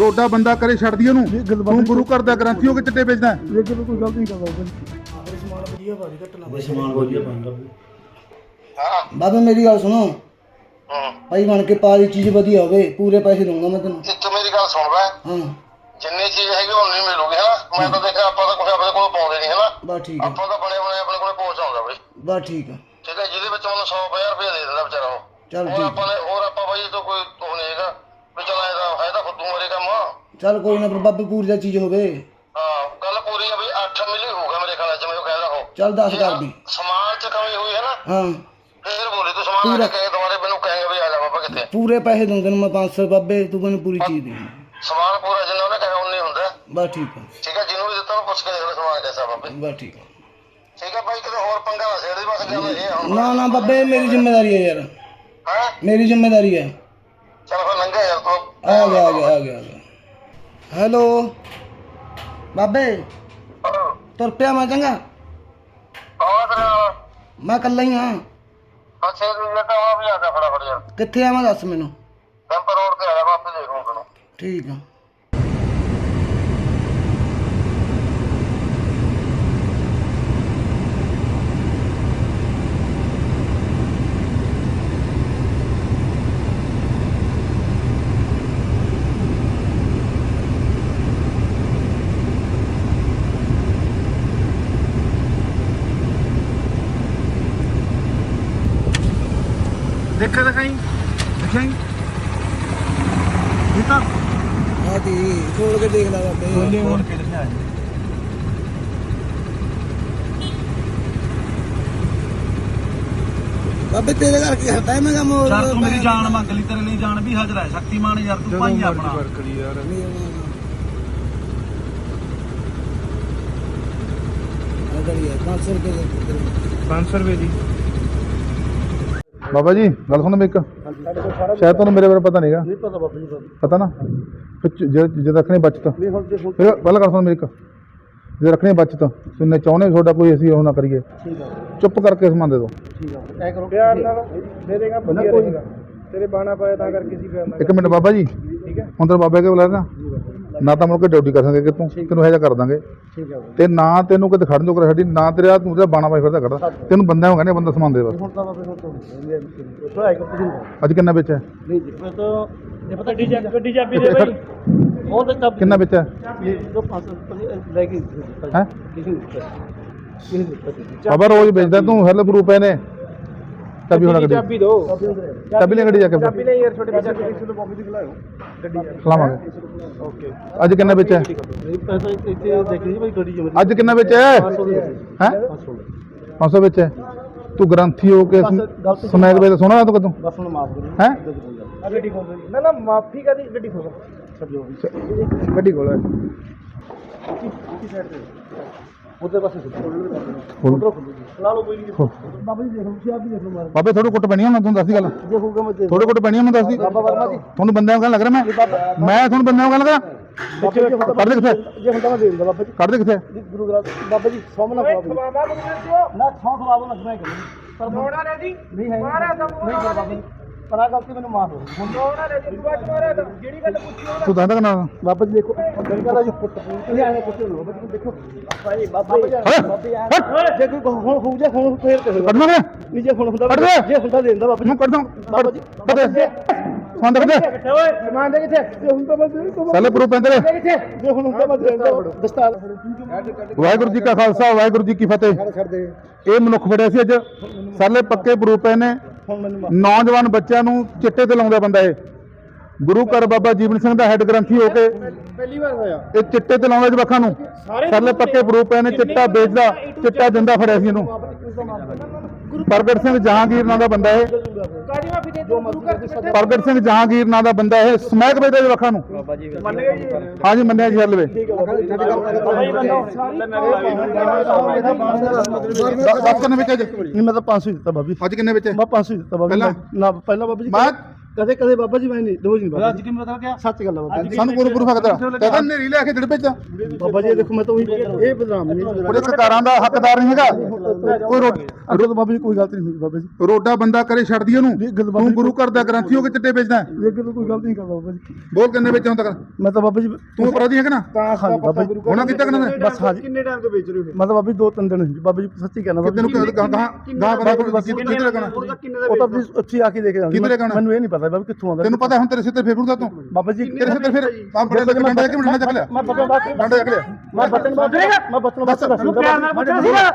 ਰੋਡਾ ਬੰਦਾ ਕਰੇ ਛੱਡਦੀ ਉਹਨੂੰ। ਤੂੰ ਗੁਰੂ ਘਰ ਦਾ ਗ੍ਰੰਥੀ ਹੋ ਕੇ ਚਿੱਟੇ ਵੇਚਦਾ ਹੈ। ਇਹ ਕਿਹਨੂੰ ਕੋਈ ਗਲਤੀ ਨਹੀਂ ਕਰਦਾ ਬਾਬਾ ਜੀ ਸਮਾਨ ਵਧੀਆ ਭਾਰੀ ਘਟਣਾ ਇਹ ਸਮਾਨ ਵਧੀਆ ਪਾਉਂਦਾ। ਬਾਬਾ ਮੇਰੀ ਗੱਲ ਸੁਣੋ। ਹੂੰ। ਭਾਈ ਬਣ ਕੇ ਪਾ ਦੀ ਚੀਜ਼ ਵਧੀਆ ਹੋਵੇ ਪੂਰੇ ਪੈਸੇ ਦਊਂਗਾ ਮੈਂ ਤੈਨੂੰ। ਤੇ ਤੂੰ ਮੇਰੀ ਗੱਲ ਸੁਣ ਲੈ ਹਾਂ। ਜਿੰਨੀ ਚੀਜ਼ ਹੈਗੀ ਉਨੀ ਮਿਲੂਗੀ ਹਨਾ। ਮੈਂ ਤਾਂ ਦੇਖਿਆ ਆਪਾਂ ਤਾਂ ਕੁਝ ਆਪਣੇ ਕੋਲ ਪਾਉਂਦੇ ਨਹੀਂ ਹਨਾ। ਬਸ ਠੀਕ ਆ। ਆਪਾਂ ਤਾਂ ਬਣੇ ਬਣੇ ਆਪਣੇ ਕੋਲ ਪਹੁੰਚ ਆਉਂਦਾ ਬਈ। ਬਸ ਠੀਕ ਆ। ਠੀਕ ਹੈ ਜਿਹਦੇ ਵਿੱਚ ਉਹਨੂੰ 100 ਰੁਪਏ ਦੇ ਦਿੰਦਾ ਵਿਚਾਰਾ ਉਹ। ਚੱਲ ਹੋਰ ਠੀਕ ਆਪਾਂ ਨੇ ਹੋਰ ਆਪਾਂ ਬਾਈ ਤੋਂ ਕੋਈ ਉਹ ਨਹੀਂ ਹੈਗਾ। ਵੀ ਚਲ ਇਹਦਾ ਹੈ ਤਾਂ ਫੁੱਦੂ ਮਰੇ ਕੰਮ। ਚੱਲ ਕੋਈ ਨਾ ਪਰ ਬਾਬੇ ਪੂਰੀ ਦਾ ਚੀਜ਼ ਹੋਵੇ। ਹਾਂ ਗੱਲ ਪੂਰੀ ਆ ਬਈ 8 ਮਿਲੀ ਹੋਊਗਾ ਮੇਰੇ ਖਿਆਲ ਚ ਮੈਨੂੰ ਕਹਿੰਦਾ ਉਹ। ਚੱਲ 10 ਕਰ ਦੀ ਸਮਾਨ ਚ ਕਮੀ ਹੋਈ ਹੈ ਨਾ ਹਾਂ। ਫੇਰ ਬੋਲੇ ਤੂੰ ਸਮਾਨ ਲੈ ਕੇ ਦੁਬਾਰੇ ਮੈਨੂੰ ਕਹੇਗਾ ਵੀ ਆ ਜਾ ਬਾਬਾ ਕਿੱਥੇ। ਪੂਰੇ ਪੈਸੇ ਤੈਨੂੰ ਮੈਂ 500 ਬਾਬੇ ਤੂੰ ਮੈਨੂੰ ਪੂਰੀ ਚੀਜ਼ ਦੇ। ਸਮਾਨ ਪੂਰਾ ਜਿੰਨਾ ਉਹਨੇ ਕਹੇ ਉਨੀ ਹੁੰਦਾ। ਬਸ ਠੀਕ ਆ। ਠੀਕ ਹੈ ਜਿਹਨੂੰ ਵੀ ਦਿੱਤਾ ਉਹਨੂੰ ਪੁੱਛ ਕੇ ਦੇਖ ਲੈ ਸਮਾਨ ਕਿਹਦਾ ਬਾਬੇ। ਬਸ ਠੀਕ ਆ। ਠੀਕ ਹੈ ਬਾਈ ਕਿਤੇ ਹੋਰ ਪੰਗਾ ਨਾ ਛੇੜ ਦੀ ਬਸ ਗੱਲ ਇਹ ਹੁਣ। ਨਾ ਨਾ ਬਾਬੇ ਮੇਰੀ ਜ਼ਿੰਮੇਵਾਰੀ ਹੈ ਯਾਰ। ਹੈ? ਮੇਰੀ ਜ਼ਿੰਮੇਵਾਰੀ ਹੈ। ਚਲ ਫਿਰ ਲੰਘਿਆ ਯਾਰ ਤੂੰ। ਆ ਗਿਆ ਆ ਗਿਆ ਆ ਗਿਆ ਆ ਹੈਲੋ। ਬਾਬੇ ਤੁਰ ਪਿਆ ਮੈਂ ਚੰਗਾ। ਨਾਲ ਮੈਂ ਇਕੱਲਾ ਹੀ ਹਾਂ। ਅੱਛਾ ਤੂੰ ਤਾਂ ਆ ਵੀ ਆ ਜਾ ਫਟਾਫਟ ਯਾਰ। ਕਿੱਥੇ ਆਵਾਂ ਦੱਸ ਮੈਨੂੰ। ਟੈਂਪਰ ਰੋਡ ਤੇ ਆ ਜਾ ਵਾਪਸ ਦੇਖੂੰ ਤੈਨੂੰ। ਠੀਕ ਆ ਦੇਖੇ ਦਿਖਾਈ ਦਿਖਾਈ ਇਹ ਤਾਂ ਆ ਦੀ ਖੋਲ ਕੇ ਦੇਖ ਲੈ ਬਾਬੇ ਖੋਲ ਕੇ ਦਿਖਾ ਜੀ ਬਾਬੇ ਤੇਰੇ ਘਰ ਕੀ ਕਰਦਾ ਹੈ ਮੈਂ ਕੰਮ ਹੋਰ ਯਾਰ ਤੂੰ ਮੇਰੀ ਜਾਨ ਮੰਗ ਲਈ ਤੇਰੇ ਲਈ ਜਾਨ ਵੀ ਹਾਜ਼ਰ ਹੈ ਸ਼ਕਤੀਮਾਨ ਯਾਰ ਤੂੰ ਭਾਈ ਆਪਣਾ। ਅਗਰ ਇਹ 500 ਰੁਪਏ ਦੇ ਦੇ 500 ਰੁਪਏ ਦੀ। ਬਾਬਾ ਜੀ ਗੱਲ ਸੁਣੋ ਮੇਰੀ ਇੱਕ। ਸ਼ਾਇਦ ਤੁਹਾਨੂੰ ਮੇਰੇ ਬਾਰੇ ਪਤਾ ਨਹੀਂਗਾ। ਨਹੀਂ ਪਤਾ ਬਾਬਾ ਜੀ ਪਤਾ ਨਾ? ਫਿਰ ਜ- ਰੱਖਣੀ ਬਚਤ। ਫਿਰ ਪਹਿਲਾਂ ਗੱਲ ਸੁਣ ਮੇਰੀ ਇੱਕ। ਜੇ ਰੱਖਣੀ ਬਚਤ ਸੁਣਨੇ ਚਾਹੁੰਦੇ ਤੁਹਾਡਾ ਕੋਈ ਅਸੀਂ ਉਹ ਨਾ ਕਰੀਏ। ਠੀਕ ਆ। ਚੁੱਪ ਕਰਕੇ ਸਮਾਨ ਦੇ ਦਿਓ। ਠੀਕ ਆ। ਐ ਕਰੋ। ਪਿਆਰ ਨਾਲ ਦੇ ਦੇਗਾ ਵਧੀਆ ਰਹੇਗਾ। ਤੇਰੇ ਬਾਣਾ ਪਾਇਆ ਤਾਂ ਕਰਕੇ ਸੀ ਪਿਆਰ ਨਾਲ ਇੱਕ ਮਿੰਟ ਬਾਬਾ ਜੀ। ਠੀਕ ਹੈ ਹੁਣ ਤਾਂ ਬਾਬੇ ਕੇ ਬੁਲਾ ਨਾ? ਨਾ ਤਾਂ ਮੁੜ ਕੇ ਡਿਊਟੀ ਕਰ ਸਕਦੇ ਕਿ ਤੂੰ ਤੈਨੂੰ ਇਹ ਜਿਹਾ ਕਰ ਦਾਂਗੇ। ਠੀਕ ਆ। ਤੇ ਨਾ ਤੈਨੂੰ ਕਿਤੇ ਖੜਨ ਜੋਗਰ ਸਾਡੀ ਨਾ ਤੇਰੇ ਆ ਤੂੰ ਤੇ ਬਾਣਾ ਪਾਈ ਫਿਰਦਾ ਕਰਦਾ ਤੈਨੂੰ ਬੰਦਾ ਹੋ ਕਹਿੰਦੇ ਬੰਦਾ ਸਮਾਨ ਦੇ ਬਸ। ਅੱਜ ਕਿੰਨਾ ਵਿੱਚ ਹੈ? ਨਹੀਂ ਜੀ ਮੈਂ ਤਾਂ ਇਹ ਪਤਾ ਗੱਡੀ ਚਾਬੀ ਦੇ ਬਈ। ਕਿੰਨਾ ਵਿੱਚ ਹੈ ਇਹ ਜੋ ਪਾਸ ਲੈ ਕੇ ਹੈ? ਕਿਸੇ ਨੂੰ ਕਿਸੇ ਨੂੰ ਬਾਬਾ ਰੋਜ਼ ਵੇਚਦਾ ਤੂੰ ਹੈਲਪ ਗਰੁੱਪ ਹੈ ਨੇ। ਚਾਬੀ ਹੋਣਾ ਗੱਡੀ ਚਾਬੀ ਦੋ। ਚਾਬੀ ਲੈ ਗੱਡੀ ਜਾ ਕੇ ਚਾਬੀ ਨਹੀਂ ਯਾਰ ਛੋਟੇ ਬੱਚੇ ਕਿਸੇ ਨੂੰ ਬਾਬੂ ਦੀ। ਬੁਲਾਓ ਗੱਡੀ ਖਲਾਵਾਂਗੇ। ਓਕੇ। ਅੱਜ ਕਿੰਨਾ ਵਿੱਚ ਹੈ ਨਹੀਂ ਪੈਸਾ ਇੱਥੇ ਦੇਖੀ ਜੀ ਭਾਈ ਗੱਡੀ ਜਮੇ ਅੱਜ ਕਿੰਨਾ ਵਿੱਚ ਹੈ 500 ਦੇ ਹੈ 500 ਦੇ 500 ਵਿੱਚ ਹੈ ਤੂੰ ਗ੍ਰੰਥੀ ਹੋ ਕੇ ਸਮੈਕ ਵੇਚ ਸੋਣਾ ਤੂੰ ਕਦੋਂ ਬਸ ਹੁਣ ਮਾਫ ਕਰੋ। ਹੈ? ਗੱਡੀ ਖੋਲ। ਨਾ ਨਾ ਮਾਫੀ ਕਰੀ ਗੱਡੀ ਖੋਲ। ਗੱਡੀ ਕੋਲ ਹੈ ਉਧਰ ਪਾਸੇ ਖੋਲ ਖੋਲ। ਲਾ ਲਓ ਕੋਈ ਨਹੀਂ। ਬਾਬਾ ਜੀ ਦੇਖ ਲਓ ਤੁਸੀਂ ਆਪ ਵੀ ਦੇਖ ਲਓ ਮਾਰ। ਬਾਬੇ ਥੋੜੀ ਕੁੱਟ ਪੈਣੀ ਆ ਮੈਂ ਤੁਹਾਨੂੰ ਦੱਸਦੀ ਗੱਲ। ਜੇ ਹੋਊਗਾ ਮੈਂ ਦੇ ਥੋੜੀ ਕੁੱਟ ਪੈਣੀ ਆ ਮੈਂ ਦੱਸਦੀ। ਬਾਬਾ ਵਰਮਾ ਜੀ। ਤੁਹਾਨੂੰ ਬੰਦਿਆਂ ਨੂੰ ਕਹਿਣ ਲੱਗ ਰਿਹਾ ਮੈਂ। ਮੈਂ ਤੁਹਾਨੂੰ ਬੰਦਿਆਂ ਨੂੰ ਕਹਿਣ ਲੱਗਾ। ਬਾਬਾ ਜੀ ਕੱਢ ਦੇ ਕਿੱਥੇ? ਜੇ ਹੁੰਦਾ ਮੈਂ ਦੇ ਦਿੰਦਾ ਬਾਬਾ ਜੀ। ਕੱਢ ਦੇ ਕਿੱਥੇ? ਜੀ, ਗੁਰੂ ਗ੍ਰੰਥ ਬਾਬਾ ਜੀ ਸੋਮਨਾ ਖਵਾਬਾ ਨਾ ਸੌ ਖਵਾਬਾ ਲੱਗਣਾ ਹੈ ਪਰ ਮੋੜਾ ਲੈ ਜੀ ਨਹੀਂ ਹੈ। ਮਾਰਾ ਤਾਂ ਨਹੀਂ ਕਰ ਬਾਬਾ ਜੀ। ਪਰ ਆ ਗਲਤੀ ਮੈਨੂੰ ਮਾਫ ਹੋ ਹੁਣ ਲੈ ਜੀ ਬਾਤ ਮਾਰਾ ਤਾਂ ਜਿਹੜੀ ਗੱਲ ਪੁੱਛੀ ਤੂੰ ਦੱਸਦਾ ਕਿ ਨਾ? ਬਾਬਾ ਜੀ ਦੇਖੋ ਗੱਲ ਕਰਾ ਜੀ ਪੁੱਤ ਨਹੀਂ ਆਏ ਪੁੱਤ ਨੂੰ ਬਾਬਾ ਜੀ ਦੇਖੋ ਬਾਬਾ ਜੀ ਬਾਬਾ ਜੀ ਆਏ ਜੇ ਕੋਈ ਹੁਣ ਹੋ ਜਾ ਹੁਣ ਫੇਰ ਤੇ ਹੋਏਗਾ ਕੱਢਣਾ ਨਹੀਂ ਜੇ ਹੁਣ ਹੁੰਦਾ। ਜੇ ਹੁੰਦਾ ਦੇ ਦਿੰਦਾ ਬਾਬਾ ਜੀ। ਨੂੰ ਕੱਢ ਦੂੰ ਬਾਬਾ ਜੀ ਕੱਢ ਦੇ। ਫੋਨ ਦੇ। ਕਿੱਥੇ ਓਏ? ਸਮਾਨ ਦੇ ਕਿੱਥੇ? ਜੇ ਹੁਣ ਤਾਂ ਦਿੰਦਾ ਸਾਲੇ ਪ੍ਰੂਫ ਪੈਂਦੇ ਨੇ ਕਿੱਥੇ? ਜੇ ਹੁਣ ਦੇ ਦਿੰਦਾ ਦਸਤਾਰ। ਵਾਹਿਗੁਰੂ ਜੀ ਕਾ ਖਾਲਸਾ ਵਾਹਿਗੁਰੂ ਜੀ ਕੀ ਫਤਿਹ। ਇਹ ਮਨੁੱਖ ਫੜਿਆ ਸੀ ਅੱਜ। ਸਾਲੇ ਪੱਕੇ ਪ੍ਰੂਫ ਪਏ ਨੇ। ਹੁਣ ਮੈਨੂੰ ਨੌਜਵਾਨ ਬੱਚਿਆਂ ਨੂੰ ਚਿੱਟੇ ਤੇ ਲਾਉਂਦਾ ਬੰਦਾ ਇਹ। ਗੁਰੂ ਘਰ ਬਾਬਾ ਜੀਵਨ ਸਿੰਘ ਦਾ ਹੈੱਡ ਗ੍ਰੰਥੀ ਹੋ ਕੇ ਪਹਿਲੀ ਵਾਰ ਹੋਇਆ। ਇਹ ਚਿੱਟੇ ਤੇ ਲਾਉਂਦਾ ਜਵਾਕਾਂ ਨੂੰ। ਸਾਲੇ ਪੱਕੇ ਪ੍ਰੂਫ ਪਏ ਨੇ ਚਿੱਟਾ ਵੇਚਦਾ ਚਿੱਟਾ ਦਿੰਦਾ ਫੜਿਆ ਸੀ ਇਹਨੂੰ। ਪ੍ਰਗਟ ਸਿੰਘ ਜਹਾਂਗੀਰ ਨਾਂ ਦਾ ਬੰਦਾ ਇਹ। ਕਾਜੀ ਮਾਫੀ ਦੇ ਦੋ ਮਰਜ਼ੀ ਪ੍ਰਗਟ ਸਿੰਘ ਜਹਾਂਗੀਰ ਨਾਂ ਦਾ ਬੰਦਾ ਇਹ ਸਮੈਕ ਵੇਚਦਾ ਜਵਾਕਾਂ ਨੂੰ। ਮੰਨ ਗਏ ਜੀ? ਹਾਂਜੀ ਮੰਨਿਆ ਜੀ ਹਲਵੇ ਦੱਸ ਕਿੰਨੇ ਵਿੱਚ ਨਹੀਂ ਮੈਂ ਤਾਂ 500 ਦਿੱਤਾ ਬਾਬੀ ਅੱਜ ਕਿੰਨੇ ਵਿੱਚ ਮੈਂ 500 ਦਿੱਤਾ ਬਾਬੀ ਪਹਿਲਾਂ? ਨਾ ਪਹਿਲਾਂ ਬਾਬੀ ਜੀ ਮੈਂ ਕਦੇ ਕਦੇ ਬਾਬਾ ਜੀ ਮੈਂ ਨਹੀਂ ਰੋਜ਼ ਨਹੀਂ ਬਾਬਾ ਅੱਜ ਕਿਵੇਂ ਬਦਲ ਗਿਆ ਸੱਚ ਗੱਲ ਆ ਬਾਬਾ ਜੀ। ਸਾਨੂੰ ਗੁਰੂ ਗੁਰੂ ਫਕਦਾ ਕਹਿੰਦਾ ਨੇਰੀ ਲੈ ਕੇ ਦਿੜ ਵਿੱਚ ਬਾਬਾ ਜੀ ਇਹ ਦੇਖੋ ਮੈਂ ਤਾਂ ਉਹੀ ਇਹ ਬਦਨਾਮ ਨਹੀਂ ਉਹਦੇ ਸਰਕਾਰਾਂ ਦਾ ਹੱਕਦਾਰ ਨਹੀਂ ਹੈਗਾ। ਕੋਈ ਰੋਡ ਅੱਗੇ ਤੋਂ ਬਾਬਾ ਜੀ ਕੋਈ ਗਲਤੀ ਨਹੀਂ ਹੋਈ ਬਾਬਾ ਜੀ। ਰੋਡਾ ਬੰਦਾ ਕਰੇ ਛੱਡਦੀ ਉਹਨੂੰ। ਤੂੰ ਗੁਰੂ ਘਰ ਦਾ ਗ੍ਰੰਥੀ ਹੋ ਕੇ ਚਿੱਟੇ ਵੇਚਦਾ ਹੈ। ਇਹ ਕੋਈ ਗਲਤੀ ਨਹੀਂ ਕਰਦਾ ਬਾਬਾ ਜੀ। ਬੋਲ ਕਿੰਨੇ ਵਿੱਚ ਹੁਣ ਤੱਕ? ਮੈਂ ਤਾਂ ਬਾਬਾ ਜੀ ਤੂੰ ਅਪਰਾਧੀ ਹੈ ਕਿ ਨਾ? ਤਾਂ ਹਾਂਜੀ ਬਾਬਾ ਜੀ। ਹੋਣਾ ਕਿੱਥੇ ਕਿੰਨਾ ਨੇ? ਬਸ ਹਾਂਜੀ ਕਿੰਨੇ ਟਾਈਮ ਤੋਂ ਵੇਚ ਰਹੇ ਹੋ ਮਤਲਬ ਬਾਬਾ ਜੀ ਦੋ ਤਿੰਨ ਦਿਨ ਹੋਏ। ਬਾਬਾ ਜੀ ਸੱਚੀ ਕਹਿਣਾ ਬਾਬਾ ਤੈਨੂੰ ਜੀ। ਗਾਂ ਗਾਂ ਗਾਂ ਕੋਈ ਕਿੱਥੇ ਲੱਗਣਾ ਉਹ ਤਾਂ ਤੁਸੀਂ ਉੱਥੇ ਆ ਕੇ ਦੇਖ ਜਾਂਦੇ ਕਿੱਧਰ ਲੱਗਣਾ? ਮੈਨੂੰ ਇਹ ਨਹੀਂ ਪਤਾ। ਬਾਬਾ ਕਿੱਥੋਂ ਆਉਂਦਾ ਤੈਨੂੰ ਪਤਾ ਹੁਣ ਤੇਰੇ ਸਿਰ ਤੇ ਫੇਰੂਦਾ ਤੂੰ? ਬਾਬਾ ਜੀ ਤੇਰੇ ਸਿਰ ਤੇ ਫਿਰ ਆ ਬੜੇ ਲੱਗ ਡੰਡਾ ਕਿ ਡੰਡਾ ਚੱਕ ਲਿਆ। ਮੈਂ ਬਤਨ ਬਾਤ ਡੰਡਾ ਚੱਕ ਲਿਆ। ਮੈਂ ਬਤਨ ਬਾਤ ਮੈਂ ਬਤਨ ਬਾਤ ਦੱਸ ਪਿਆਰ ਨਾਲ ਬਤਨ ਸੀਗਾ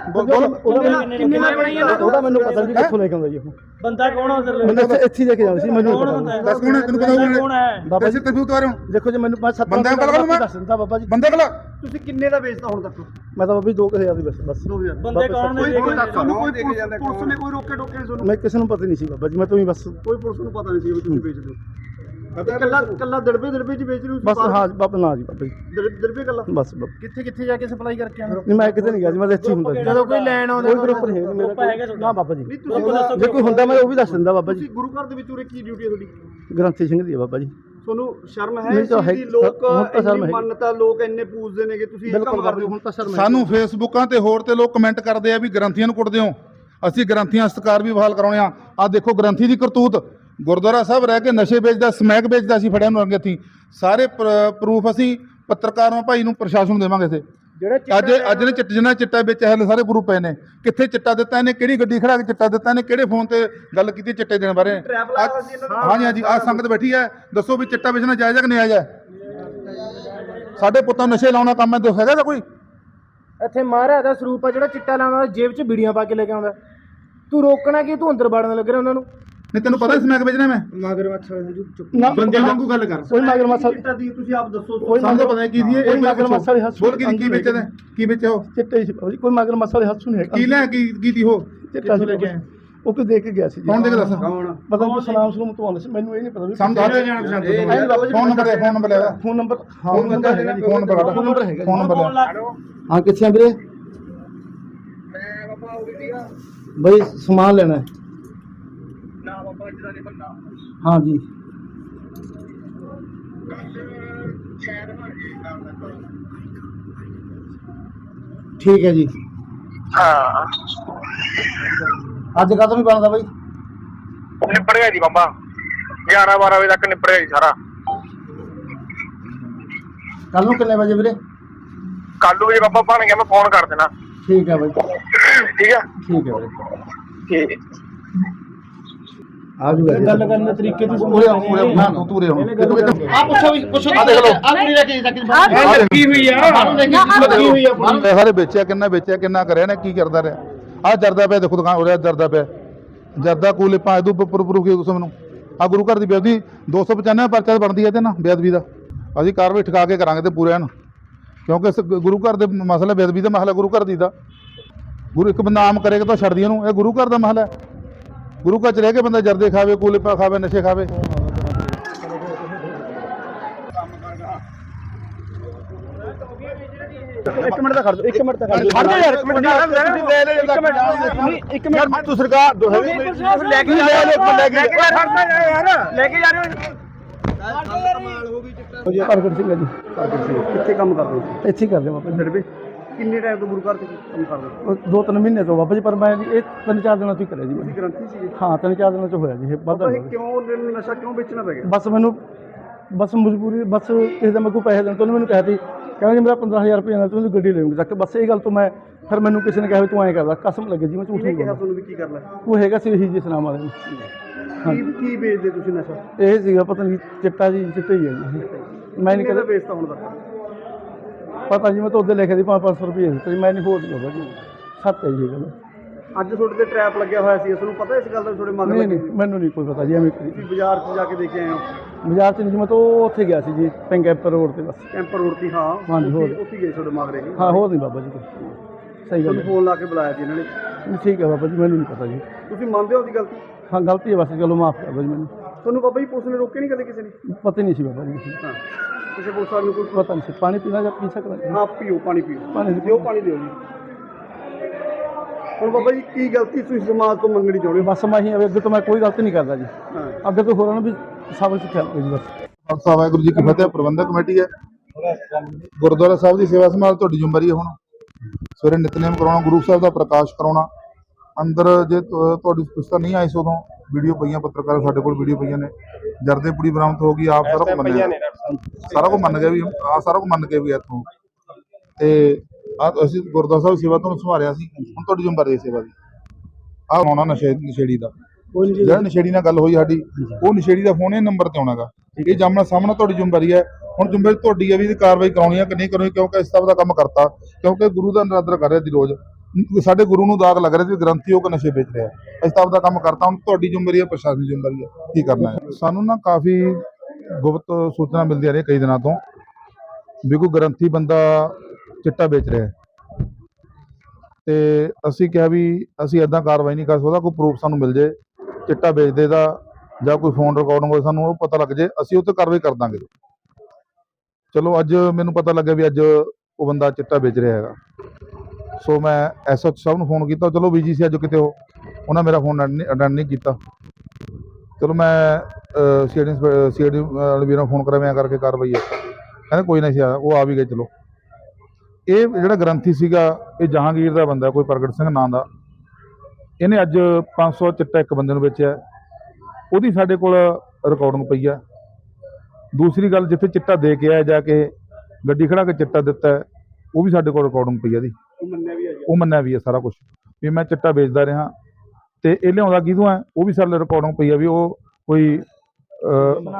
ਕਿੰਨੇ ਨਾਲ ਬਣਾਈ ਉਹਦਾ ਮੈਨੂੰ ਪਤਾ ਜੀ ਕਿੱਥੋਂ ਲੈ ਕੇ ਆਉਂਦਾ ਜੀ ਉਹ। ਬੰਦਾ ਕੌਣ ਆ ਤੇਰੇ ਮੈਨੂੰ ਇੱਥੇ ਇੱਥੇ ਲੈ ਕੇ ਜਾਂਦਾ ਸੀ ਮੈਨੂੰ ਨਹੀਂ ਦੱਸ ਕੌਣ ਹੈ ਤੈਨੂੰ ਪਤਾ ਕੌਣ ਹੈ? ਬਾਬਾ ਤੇਰੇ ਜੀ ਸਿਰ ਤੇ ਉਤਾਰੇ ਹੁਣ। ਦੇਖੋ ਜੀ ਮੈਨੂੰ ਮੈਂ ਸੱਤ ਬੰਦਿਆਂ ਕੋਲ ਮੈਂ- ਦੱਸ ਦਿੰਦਾ ਬਾਬਾ ਜੀ। ਬੰਦੇ ਕੋਲ ਤੁਸੀਂ ਕਿੰਨੇ ਦਾ ਵੇਚਦਾ ਹੁਣ ਤੱਕ? ਮੈਂ ਤਾਂ ਬਾਬਾ ਜੀ 2000 ਦੀ ਬਸ। ਬਸ 2000 ਬੰਦੇ ਕੌਣ ਨੇ ਕੋਈ ਤੁਹਾਨੂੰ ਕੋਈ ਪੁਲਿਸ ਨੇ ਕੋਈ ਰੋਕੇ ਟੋਕੇ ਨਹੀਂ ਮੈਂ ਕਿਸੇ ਨੂੰ ਪਤਾ ਨਹੀਂ ਸੀ ਬਾਬਾ ਜੀ ਮੈਂ ਤਾਂ ਹੀ ਬਸ ਕੋਈ ਪੁਲਿਸ ਨੂੰ ਪਤਾ ਨਹੀਂ ਸੀ। ਵੀ ਤੁਸੀਂ ਵੇਚਦੇ ਹੋ ਕੱਲਾ ਕੱਲਾ ਦੜਬੇ ਦੜਬੇ ਚ ਵੇਚ ਰਹੇ ਹੋ ਬਸ ਹਾਂ ਬਾਬਾ ਨਾ ਜੀ ਬਾਬਾ ਜੀ। ਦੜਬੇ ਕੱਲਾ ਬਸ ਬਾਬਾ ਕਿੱਥੇ ਕਿੱਥੇ ਜਾ ਕੇ ਸਪਲਾਈ ਕਰਕੇ ਆਉਂਦੇ ਨਹੀਂ ਮੈਂ ਕਿਤੇ ਨਹੀਂ ਗਿਆ ਜੀ ਮੈਂ ਤਾਂ ਇੱਥੇ ਹੀ ਹੁੰਦਾ ਜੀ ਜਦੋਂ ਕੋਈ ਲੈਣ ਆਉਂਦਾ ਕੋਈ ਗਰੁੱਪ ਨਹੀਂ ਹੈ ਮੇਰਾ ਕੋਈ- ਨਾ ਬਾਬਾ ਜੀ। ਜੇ ਕੋਈ ਹੁੰਦਾ ਮੈਂ ਉਹ ਵੀ ਦੱਸ ਦਿੰਦਾ ਬਾਬਾ ਜੀ। ਗੁਰੂ ਘਰ ਦੇ ਵਿੱਚ ਉਰੇ ਕੀ ਡਿਊਟੀ ਹੈ ਤੁਹਾਡੀ? ਗ੍ਰੰਥੀ ਸਿੰਘ ਦੀ ਹੈ ਬਾਬਾ ਜੀ। ਤੁਹਾਨੂੰ ਸ਼ਰਮ ਹੈ ਨਹੀਂ ਇਸ ਤਾਂ ਚੀਜ਼ ਦੀ? ਹੈ- ਲੋਕ ਹੁਣ ਤਾਂ ਸ਼ਰਮ ਇੰਨੀ ਹੈ। ਮੰਨਤਾ ਲੋਕ ਇੰਨੇ ਪੂਜਦੇ ਨੇਗੇ ਤੁਸੀਂ ਇਹ ਬਿਲਕੁਲ ਕੰਮ ਬਾਬਾ ਕਰਦੇ ਜੀ ਹੋ। ਹੁਣ ਤਾਂ ਸ਼ਰਮ ਹੈ ਸਾਨੂੰ ਫੇਸਬੁੱਕਾਂ ਤੇ ਹੋਰ ਤੇ ਲੋਕ ਕਮੈਂਟ ਕਰਦੇ ਆ ਵੀ ਗ੍ਰੰਥੀਆਂ ਨੂੰ ਕੁੱਟਦੇ ਹੋ। ਅਸੀਂ ਗ੍ਰੰਥੀਆਂ ਸਤਕਾਰ ਵੀ ਬਹਾਲ ਕਰਾਉਣੇ ਆ। ਆ ਦੇਖੋ ਗ੍ਰੰਥੀ ਦੀ ਕਰਤੂਤ। ਗੁਰਦੁਆਰਾ ਸਾਹਿਬ ਰਹਿ ਕੇ ਨਸ਼ੇ ਵੇਚਦਾ ਸਮੈਕ ਵੇਚਦਾ ਅਸੀਂ ਫੜਿਆ ਨੂੰ ਅੰਗੇਥੀ ਸਾਰੇ ਪ੍ਰੂਫ ਅਸੀਂ ਪੱਤਰਕਾਰਾਂ ਭਾਈ ਨੂੰ ਪ੍ਰਸ਼ਾਸਨ ਨੂੰ ਦੇਵਾਂਗੇ ਇੱਥੇ। ਜਿਹੜਾ ਅੱਜ ਅੱਜ ਨੇ ਚਿੱਟ ਜਿੰਨਾ ਚਿੱਟਾ ਵੇਚਿਆ ਹਲੇ ਸਾਰੇ ਗੁਰੂ ਪਏ ਨੇ। ਕਿੱਥੇ ਚਿੱਟਾ ਦਿੱਤਾ ਇਹਨੇ? ਕਿਹੜੀ ਗੱਡੀ ਖੜਾ ਕੇ ਚਿੱਟਾ ਦਿੱਤਾ ਇਹਨੇ? ਕਿਹੜੇ ਫੋਨ ਤੇ ਗੱਲ ਕੀਤੀ ਚਿੱਟੇ ਦੇਣ ਬਾਰੇ? ਹਾਂਜੀ ਹਾਂਜੀ ਆ ਸੰਗਤ ਬੈਠੀ ਹੈ। ਦੱਸੋ ਵੀ ਚਿੱਟਾ ਵੇਚਣਾ ਜਾਇਜ਼ ਹੈ ਕਿ ਨਹੀਂ ਜਾਇਜ਼ ਹੈ? ਸਾਡੇ ਪੁੱਤਾਂ ਨਸ਼ੇ ਲਾਉਣਾ ਕੰਮ ਹੈ ਦੱਸ ਹੈਗਾ ਤਾਂ ਕੋਈ? ਇੱਥੇ ਮਹਾਰਾਜ ਦਾ ਸਰੂਪ ਆ ਜਿਹੜਾ ਚਿੱਟਾ ਲਾਉਂਦਾ ਜੇਬ 'ਚ ਬੀੜੀਆਂ ਪਾ ਕੇ ਲੈ ਕੇ ਆਉਂਦਾ। ਤੂੰ ਰੋਕਣਾ ਕਿ? ਤੂੰ ਅੰਦਰ ਵੜਨ ਲੱਗ ਰਿਹਾ ਉਹਨਾਂ ਨੂੰ। ਨਹੀਂ ਤੈਨੂੰ ਪਤਾ ਵੇਚਣਾ ਮੈਂ? ਮਗਰਮੱਛ ਨਾ ਬੰਦੇ ਵਾਂਗੂ ਗੱਲ ਕਰ। ਕੋਈ ਮਗਰਮੱਛ ਚਿੱਟਾ ਦੀ ਤੁਸੀਂ ਆਪ ਦੱਸੋ ਕੋਈ ਸਾਨੂੰ ਤਾਂ ਪਤਾ ਨਹੀਂ ਕੀ ਦੀ ਕੋਈ ਇਹ ਮਗਰਮੱਛ ਵਾਲੇ ਹੱਥ ਬੋਲ ਕੀ ਕੀ ਵੇਚਦਾ ਕੀ ਵੇਚਿਆ ਉਹ? ਚਿੱਟੇ ਸੀ। ਬਾਬਾ ਜੀ ਕੋਈ ਮਗਰਮੱਛ ਵਾਲੇ ਹੱਥ ਨਹੀਂ ਕੀ ਲੈ ਕੀ ਕੀ ਦੀ ਉਹ? ਚਿੱਟਾ ਸੀ ਬਾਬਾ। ਉਹ। ਕੋਈ ਦੇਖ ਕੇ ਗਿਆ ਸੀ ਜੀ। ਕੌਣ ਦੇ ਕੇ ਦੱਸ? ਪਤਾ ਨਹੀਂ ਸਲਾਮ ਸਲੂਮ ਤੋਂ ਆਉਂਦਾ ਸੀ। ਮੈਨੂੰ ਇਹ ਨਹੀਂ ਪਤਾ ਵੀ ਸਮਝ ਆ ਫੋਨ ਨੰਬਰ ਹੈ ਫੋਨ ਨੰਬਰ ਲੈ ਫੋਨ ਨੰਬਰ ਹਾਂ phone number phone number phone number ਹੈਗਾ ਫੋਨ ਨੰਬਰ ਹਾਂ ਕਿੱਥੇ ਆ ਵੀਰੇ? ਬਈ ਸਮਾਨ ਲੈਣਾ ਹੈ। ਹਾਂ। ਜੀ ਠੀਕ ਹੈ ਜੀ। ਹਾਂ। ਅੱਜ ਕਦੋਂ ਨਹੀਂ ਬਣਦਾ ਬਈ? ਨਿਪੜ ਗਿਆ ਜੀ ਬਾਬਾ। 11 12 ਵਜੇ ਤੱਕ ਨਿਪੜ ਗਿਆ ਜੀ ਸਾਰਾ। ਕੱਲ ਨੂੰ ਕਿੰਨੇ ਵਜੇ ਵੀਰੇ? ਕੱਲ ਨੂੰ ਜੇ ਬਾਬਾ ਬਣ ਗਿਆ ਮੈਂ ਫੋਨ ਕਰ ਦੇਣਾ। ਠੀਕ ਹੈ ਬਈ। ਠੀਕ ਆ ਠੀਕ ਹੈ ਵੀਰੇ। ਠੀਕ। ਆ ਜੂਗਾ ਗੱਲ ਕਰਨ ਦੇ ਤਰੀਕੇ ਦੀ ਪੂਰੇ ਪੂਰੇ ਨਾ ਤੂੰ ਤੂਰੇ ਹੁਣ। ਆ। ਪੁੱਛੋ ਵੀ ਪੁੱਛੋ ਆ ਦੇਖ ਲਓ। ਆ ਕੁੜੀ ਲੈ ਕੇ ਜਾ ਕੇ ਲੱਗੀ ਹੋਈ ਆ। ਲੱਗੀ ਹੋਈ ਆ ਸਾਰੇ ਵੇਚਿਆ ਕਿੰਨਾ ਵੇਚਿਆ ਕਿੰਨਾ ਕਰਿਆ ਨੇ ਕੀ ਕਰਦਾ ਰਿਹਾ? ਆ ਜਰਦਾ ਪਿਆ ਦੇਖੋ ਦੁਕਾਨ ਉਰੇ ਜਰਦਾ ਪਿਆ। ਜਰਦਾ ਕੂਲੇ ਪਾ ਇਹਦੂ ਉੱਪਰ ਉੱਪਰ ਕੀ ਤੁਸੀਂ ਮੈਨੂੰ ਆ ਗੁਰੂ ਘਰ ਦੀ ਬੇਅਦਬੀ 295 ਪਰਚਾ ਤਾਂ ਬਣਦੀ ਹੈ ਤੇ ਨਾ ਬੇਅਦਬੀ ਦਾ। ਅਸੀਂ ਕਾਰਵਾਈ ਠਕਾ ਕੇ ਕਰਾਂਗੇ ਤੇ ਪੂਰਿਆਂ ਨੂੰ ਕਿਉਂਕਿ ਇਸ ਗੁਰੂ ਘਰ ਦੇ ਮਸਲਾ ਬੇਅਦਬੀ ਦਾ ਮਸਲਾ ਗੁਰੂ ਘਰ ਦੀ ਦਾ। ਗੁਰੂ ਇੱਕ ਬੰਦਾ ਆਮ ਕਰੇਗਾ ਤਾਂ ਛੱਡਦੀ ਇਹਨੂੰ ਇਹ ਗੁਰੂ ਘਰ ਦਾ ਮਸਲਾ ਹੈ। ਗੁਰੂ ਘਰ ਚ ਰਹਿ ਕੇ ਬੰਦਾ ਜਰਦੇ ਖਾਵੇ ਕੂਲੇ ਪਾ ਖਾਵੇ ਨਸ਼ੇ ਖਾਵੇ। ਇੱਕ ਮਿੰਟ ਦਾ ਖੜ ਜਾ ਇੱਕ ਮਿੰਟ ਦਾ ਖੜ ਜਾ। ਖੜ ਜਾ ਯਾਰ, ਇੱਕ ਮਿੰਟ ਲੈ, ਇੱਕ ਮਿੰਟ ਨਹੀਂ, ਇੱਕ ਮਿੰਟ। ਤੂੰ ਸਰਕਾਰ ਲੈ ਕੇ ਜਾ ਲੈ ਕੇ ਜਾ ਯਾਰ। ਲੈ ਕੇ ਜਾ ਰਹੇ ਹੋ। ਪ੍ਰਗਟ ਸਿੰਘ ਹੈ ਜੀ। ਪ੍ਰਗਟ ਸਿੰਘ ਕਿੱਥੇ ਕੰਮ ਕਰਦੇ ਹੋ? ਇੱਥੇ ਹੀ ਕਰਦੇ ਬਾਬਾ ਜੀ। ਕਿੰਨੇ ਟਾਈਮ ਤੋਂ ਗੁਰੂ ਘਰ ਤੇ ਕੰਮ ਕਰਦੇ ਹੋ? ਉਹ ਦੋ ਤਿੰਨ ਮਹੀਨੇ ਤੋਂ ਬਾਬਾ ਜੀ ਪਰ ਮੈਂ ਜੀ ਇਹ ਤਿੰਨ ਚਾਰ ਦਿਨਾਂ ਤੋਂ ਹੀ ਕਰਿਆ ਜੀ ਮੈਂ। ਗ੍ਰੰਥੀ ਸੀ ਹਾਂ ਤਿੰਨ ਚਾਰ ਦਿਨਾਂ ਤੋਂ ਹੋਇਆ ਜੀ ਇਹ ਵਾਧਾ ਇਹ ਕਿਉਂ ਨਸ਼ਾ ਕਿਉਂ ਵੇਚਣਾ ਪੈ ਗਿਆ? ਬਸ ਮੈਨੂੰ ਬਸ ਮਜਬੂਰੀ ਬਸ ਕਿਸੇ ਦਾ ਮੈਂ ਕੋਈ ਪੈਸੇ ਦੇਣ ਤੋਂ ਉਹਨੇ ਮੈਨੂੰ ਕਿਹਾ ਸੀ ਕਹਿੰਦਾ ਜੀ ਮੇਰਾ 15000 ਰੁਪਏ ਨਾਲ ਤੂੰ ਗੱਡੀ ਲੈ ਲੂੰਗੀ ਚੱਕ ਬਸ ਇਹ ਗੱਲ ਤੋਂ ਮੈਂ ਫਿਰ ਮੈਨੂੰ ਕਿਸੇ ਨੇ ਕਿਹਾ ਵੀ ਤੂੰ ਐਂ ਕਰਦਾ ਕਸਮ ਲੱਗੇ ਜੀ ਮੈਂ ਝੂਠ ਨਹੀਂ ਕਿਹਾ ਬੋਲਦਾ। ਤੁਹਾਨੂੰ ਵੀ ਕੀ ਕਰਨਾ? ਉਹ ਹੈਗਾ ਸੀ ਇਹੀ ਜਿਸ ਨਾਮ ਵਾਲੇ। ਨੂੰ ਕੀ ਕੀ ਵੇਚਦੇ ਤੁਸੀਂ ਨਸ਼ਾ? ਇਹ ਸੀਗਾ ਪਤਾ ਨਹੀਂ ਚਿੱਟਾ ਜੀ ਚਿੱਟਾ ਹੀ ਹੈ ਜੀ। ਮੈਂ ਨਹੀਂ ਕਦੇ ਵੇਚਦਾ ਹੁਣ ਤੱਕ? ਪਤਾ ਜੀ ਮੈਂ ਤਾਂ ਉਹਦੇ ਲਿਖਿਆ ਸੀ 500 ਰੁਪਏ ਦਿੱਤੇ ਮੈਂ ਨਹੀਂ ਹੋਰ ਨਹੀਂ ਬਾਬਾ ਜੀ। ਸੱਤ ਹੈ ਜੀ ਇਹ ਗੱਲ ਅੱਜ ਤੁਹਾਡੇ ਤੇ ਟ੍ਰੈਪ ਲੱਗਿਆ ਹੋਇਆ ਸੀ ਤੁਹਾਨੂੰ ਪਤਾ ਇਸ ਗੱਲ ਦਾ ਤੁਹਾਡੇ ਮਗਰ ਨਹੀਂ ਲੱਗੀ? ਨਹੀਂ ਮੈਨੂੰ ਨਹੀਂ ਕੋਈ ਪਤਾ ਜੀ ਐਵੇਂ ਕਰੀ ਤੁਸੀਂ ਬਾਜ਼ਾਰ 'ਚ ਜਾ ਕੇ ਦੇਖ ਕੇ ਆਏ ਹੋ ਬਾਜ਼ਾਰ ਚ ਨਹੀਂ ਜੀ ਮੈਂ ਤਾਂ ਉਹ ਉੱਥੇ ਗਿਆ ਸੀ ਜੀ ਪਿੰਗੈਪਰ ਰੋਡ ਤੇ ਬਸ। ਕੈਂਪਰ ਰੋਡ ਤੇ ਹਾਂ। ਹਾਂਜੀ, ਹੋਰ। ਉੱਥੇ- ਗਏ ਤੁਹਾਡੇ ਮਗਰੇ ਹੀ ਹਾਂ ਹੋਰ ਨਹੀਂ ਬਾਬਾ ਜੀ। ਕੋਈ। ਸਹੀ ਗੱਲ ਤੁਹਾਨੂੰ ਹੈ। ਫੋਨ ਲਾ ਕੇ ਬੁਲਾਇਆ ਸੀ ਇਹਨਾਂ ਨੇ। ਠੀਕ ਹੈ ਬਾਬਾ ਜੀ ਮੈਨੂੰ ਨਹੀਂ ਪਤਾ ਜੀ। ਤੁਸੀਂ ਮੰਨਦੇ ਹੋ ਉਹਦੀ ਗਲਤੀ? ਹਾਂ ਗਲਤੀ ਹੈ ਬਸ ਚਲੋ ਮਾਫ ਕਰ ਦਿਓ ਜੀ ਮੈਨੂੰ। ਤੁਹਾਨੂੰ ਬਾਬਾ ਜੀ ਪੁਲਿਸ ਨੇ ਰੋਕੇ ਨਹੀਂ ਕਦੇ ਕਿਸੇ ਨੇ? ਪਤਾ ਹੀ ਨਹੀਂ ਸੀ ਬਾਬਾ ਜੀ। ਕਿਸੇ ਨੂੰ। ਹਾਂ। ਕਿਸੇ ਪੁਲਿਸ ਵਾਲੇ ਨੂੰ ਕੋਈ ਪਤਾ ਨਹੀਂ ਸੀ। ਪਾਣੀ ਪੀਣਾ ਜਾਂ ਪੀ ਸਕਦਾ ਜੀ? ਹਾਂ ਪੀਓ ਪਾਣੀ ਪੀਓ। ਪਾਣੀ ਦਿਓ ਪਾਣੀ ਦਿਓ ਜੀ। ਹੁਣ ਬਾਬਾ ਜੀ ਕੀ ਗਲਤੀ ਤੁਸੀਂ ਸਮਾਜ ਤੋਂ ਮੰਗਣੀ ਚਾਹੁੰਦੇ ਹੋ? ਬਸ ਮੈਂ ਹੀ ਅੱਗੇ ਤੋਂ ਮੈਂ ਕੋਈ ਗਲਤੀ ਨਹੀਂ ਕਰਦਾ ਜੀ। ਹਾਂ। ਅੱਗੇ ਤੋਂ ਹੋਰਾਂ ਨੂੰ ਵੀ ਸਭ ਕੁਝ ਚੱਲ ਜੀ ਬਸ। ਖਾਲਸਾ ਵਾਹਿਗੁਰੂ ਜੀ ਕੀ ਫਤਿਹ ਪ੍ਰਬੰਧਕ ਕਮੇਟੀ ਹੈ। ਗੁਰਦੁਆਰਾ ਸਾਹਿਬ ਦੀ ਸੇਵਾ ਸੰਭਾਲ ਤੁਹਾਡੀ ਜ਼ਿੰਮੇਵਾਰੀ ਹੈ ਹੁਣ। ਸਵੇਰੇ ਨਿਤਨੇਮ ਕਰਾਉਣਾ ਗੁਰੂ ਸਾਹਿਬ ਦਾ ਪ੍ਰਕਾਸ਼ ਕਰਾਉਣਾ। ਅੰਦਰ ਜੇ ਤੁ- ਤੁਹਾਡੀ ਪੁਸਤਕ ਨਹੀਂ ਆਈ ਸੀ ਉਦੋਂ ਵੀਡੀਓ ਪਈਆਂ, ਪੱਤਰਕਾਰ ਸਾਡੇ ਕੋਲ ਵੀਡੀਓ ਪਈਆਂ ਨੇ। ਜਰਦੇ ਪੁੜੀ ਬਰਾਮਦ ਹੋ ਗਈ, ਆਪ ਸਾਰਾ ਕੁਝ ਮੰਨਿਆ। ਸਾਰਾ ਕੁਝ ਮੰਨ ਗਿਆ ਵੀ, ਆ ਸਾਰਾ ਕੁਝ ਮੰਨ ਕੇ ਵੀ ਇੱਥੋਂ। ਤੇ ਆ ਅਸੀਂ ਗੁਰਦੁਆਰਾ ਸਾਹਿਬ ਸੇਵਾ ਤੋਂ ਸੰਭਾਲਿਆ ਸੀ, ਹੁਣ ਤੁਹਾਡੀ ਜ਼ਿੰਮੇਵਾਰੀ ਸੇਵਾ ਦੀ। ਆ ਆਉਣਾ ਨਸ਼ੇ, ਨਸ਼ੇੜੀ ਦਾ। ਜਿਹੜਾ ਨਸ਼ੇੜੀ ਨਾਲ ਗੱਲ ਹੋਈ ਸਾਡੀ, ਉਹ ਨਸ਼ੇੜੀ ਦਾ ਫੋਨ ਇਹ ਨੰਬਰ ਤੇ ਆਉਣਾਗਾ ਇਹ ਜਾਮਣਾ ਸਾਹਮਣਾ ਤੁਹਾਡੀ ਜ਼ਿੰਮੇਵਾਰੀ ਹੈ। ਹੁਣ ਜ਼ਿੰਮੇਵਾਰੀ ਤੁਹਾਡੀ ਹੈ ਵੀ ਕਾਰਵਾਈ ਕਰਾਉਣੀ ਹੈ ਕਿ ਨਹੀਂ ਕਰਾਉਣੀ, ਕਿਉਂਕਿ ਇਸ ਤਰ੍ਹਾਂ ਦਾ ਕੰਮ ਕਰਤਾ, ਕਿਉਂਕਿ ਗੁਰੂ ਦਾ ਨਰਾਦਰ ਕਰ ਰਿਹਾ ਸੀ ਰੋਜ਼। ਸਾਡੇ ਗੁਰੂ ਨੂੰ ਦਾਗ ਲੱਗ ਰਿਹਾ ਸੀ ਵੀ ਗ੍ਰੰਥੀ ਉਹ ਕੇ ਨਸ਼ੇ ਵੇਚ ਰਿਹਾ। ਇਸ ਤਰ੍ਹਾਂ ਦਾ ਕੰਮ ਕਰਤਾ, ਹੁਣ ਤੁਹਾਡੀ ਜ਼ਿੰਮੇਵਾਰੀ ਹੈ, ਪ੍ਰਸ਼ਾਸਨ ਦੀ ਜ਼ਿੰਮੇਵਾਰੀ ਹੈ। ਕੀ ਕਰਨਾ ਹੈ? ਸਾਨੂੰ ਨਾ ਕਾਫੀ ਗੁਪਤ ਸੂਚਨਾ ਮਿਲਦੀਆਂ ਰਹੀਆਂ ਕਈ ਦਿਨਾਂ ਤੋਂ ਵੀ ਕੋਈ ਗ੍ਰੰਥੀ ਬੰਦਾ ਚਿੱਟਾ ਵੇਚ ਰਿਹਾ ਹੈ। ਤੇ ਅਸੀਂ ਕਿਹਾ ਵੀ ਅਸੀਂ ਇਦਾਂ ਕਾਰਵਾਈ ਨਹੀਂ ਕਰ ਸਕਦਾ, ਕੋਈ ਪ੍ਰੂਫ ਸਾਨੂੰ ਮਿਲ ਜੇ, ਚਿੱਟਾ ਵੇਚਦੇ ਦਾ ਜਾਂ ਕੋਈ ਫੋਨ ਰਿਕਾਰਡਿੰਗ ਹੋਵੇ ਸਾਨੂੰ ਉਹ ਪਤਾ ਲੱਗ ਜੇ, ਅਸੀਂ ਉਹ 'ਤੇ ਕਾਰਵਾਈ ਕਰ ਦਾਂਗੇ। ਚਲੋ ਅੱਜ ਮੈਨੂੰ ਪਤਾ ਲੱਗਿਆ ਵੀ ਅੱਜ ਉਹ ਬੰਦਾ ਚਿੱਟਾ ਵੇਚ ਰਿਹਾ ਹੈਗਾ। ਸੋ ਮੈਂ ਐਸਐਚ ਸਾਹਿਬ ਨੂੰ ਫੋਨ ਕੀਤਾ, ਚਲੋ ਬੀਜੀ ਸੀ ਅੱਜ ਕਿਤੇ ਉਹ, ਉਹਨਾਂ ਮੇਰਾ ਫੋਨ ਅਟੈਂਡ ਨਹੀਂ ਕੀਤਾ। ਚਲੋ ਮੈਂ ਸੀਡੀ ਸੀਡੀ ਵਾਲੇ ਵੀਰਾਂ ਨੂੰ ਫੋਨ ਕਰਿਆ, ਮੈਂ ਕਰਕੇ ਕਾਰਵਾਈ ਹੈ। ਕਹਿੰਦੇ ਕੋਈ ਨਹੀਂ ਸੀ ਆਇਆ, ਉਹ ਆ ਵੀ ਗਏ, ਚਲੋ। ਇਹ ਜਿਹੜਾ ਗ੍ਰੰਥੀ ਸੀਗਾ, ਇਹ ਜਹਾਂਗੀਰ ਦਾ ਬੰਦਾ, ਕੋਈ ਪ੍ਰਗਟ ਸਿੰਘ ਨਾਂ ਦਾ। ਇਹਨੇ ਅੱਜ 500 ਚਿੱਟਾ ਇੱਕ ਬੰਦੇ ਨੂੰ ਵੇਚਿਆ। ਉਹਦੀ ਸਾਡੇ ਕੋਲ ਰਿਕਾਰਡਿੰਗ ਪਈ ਆ। ਦੂਸਰੀ ਗੱਲ, ਜਿੱਥੇ ਚਿੱਟਾ ਦੇ ਕੇ ਆਇਆ, ਜਾ ਕੇ ਗੱਡੀ ਖੜਾ ਕੇ ਚਿੱਟਾ ਦਿੱਤਾ, ਉਹ ਵੀ ਸਾਡੇ ਕੋਲ ਰਿਕਾਰਡਿੰਗ ਪਈ ਆ ਇਹਦੀ। ਉਹ ਮੰਨਿਆ ਵੀ ਹੈ ਸਾਰਾ ਕੁਝ ਵੀ ਮੈਂ ਚਿੱਟਾ ਵੇਚਦਾ ਰਿਹਾ ਤੇ ਇਹ ਲਿਆਉਂਦਾ ਕਿਹਦੋਂ ਹੈ? ਉਹ ਵੀ ਸਾਡੇ ਰਿਕਾਰਡਿੰਗ ਪਈ ਆ ਵੀ ਉਹ ਕੋਈ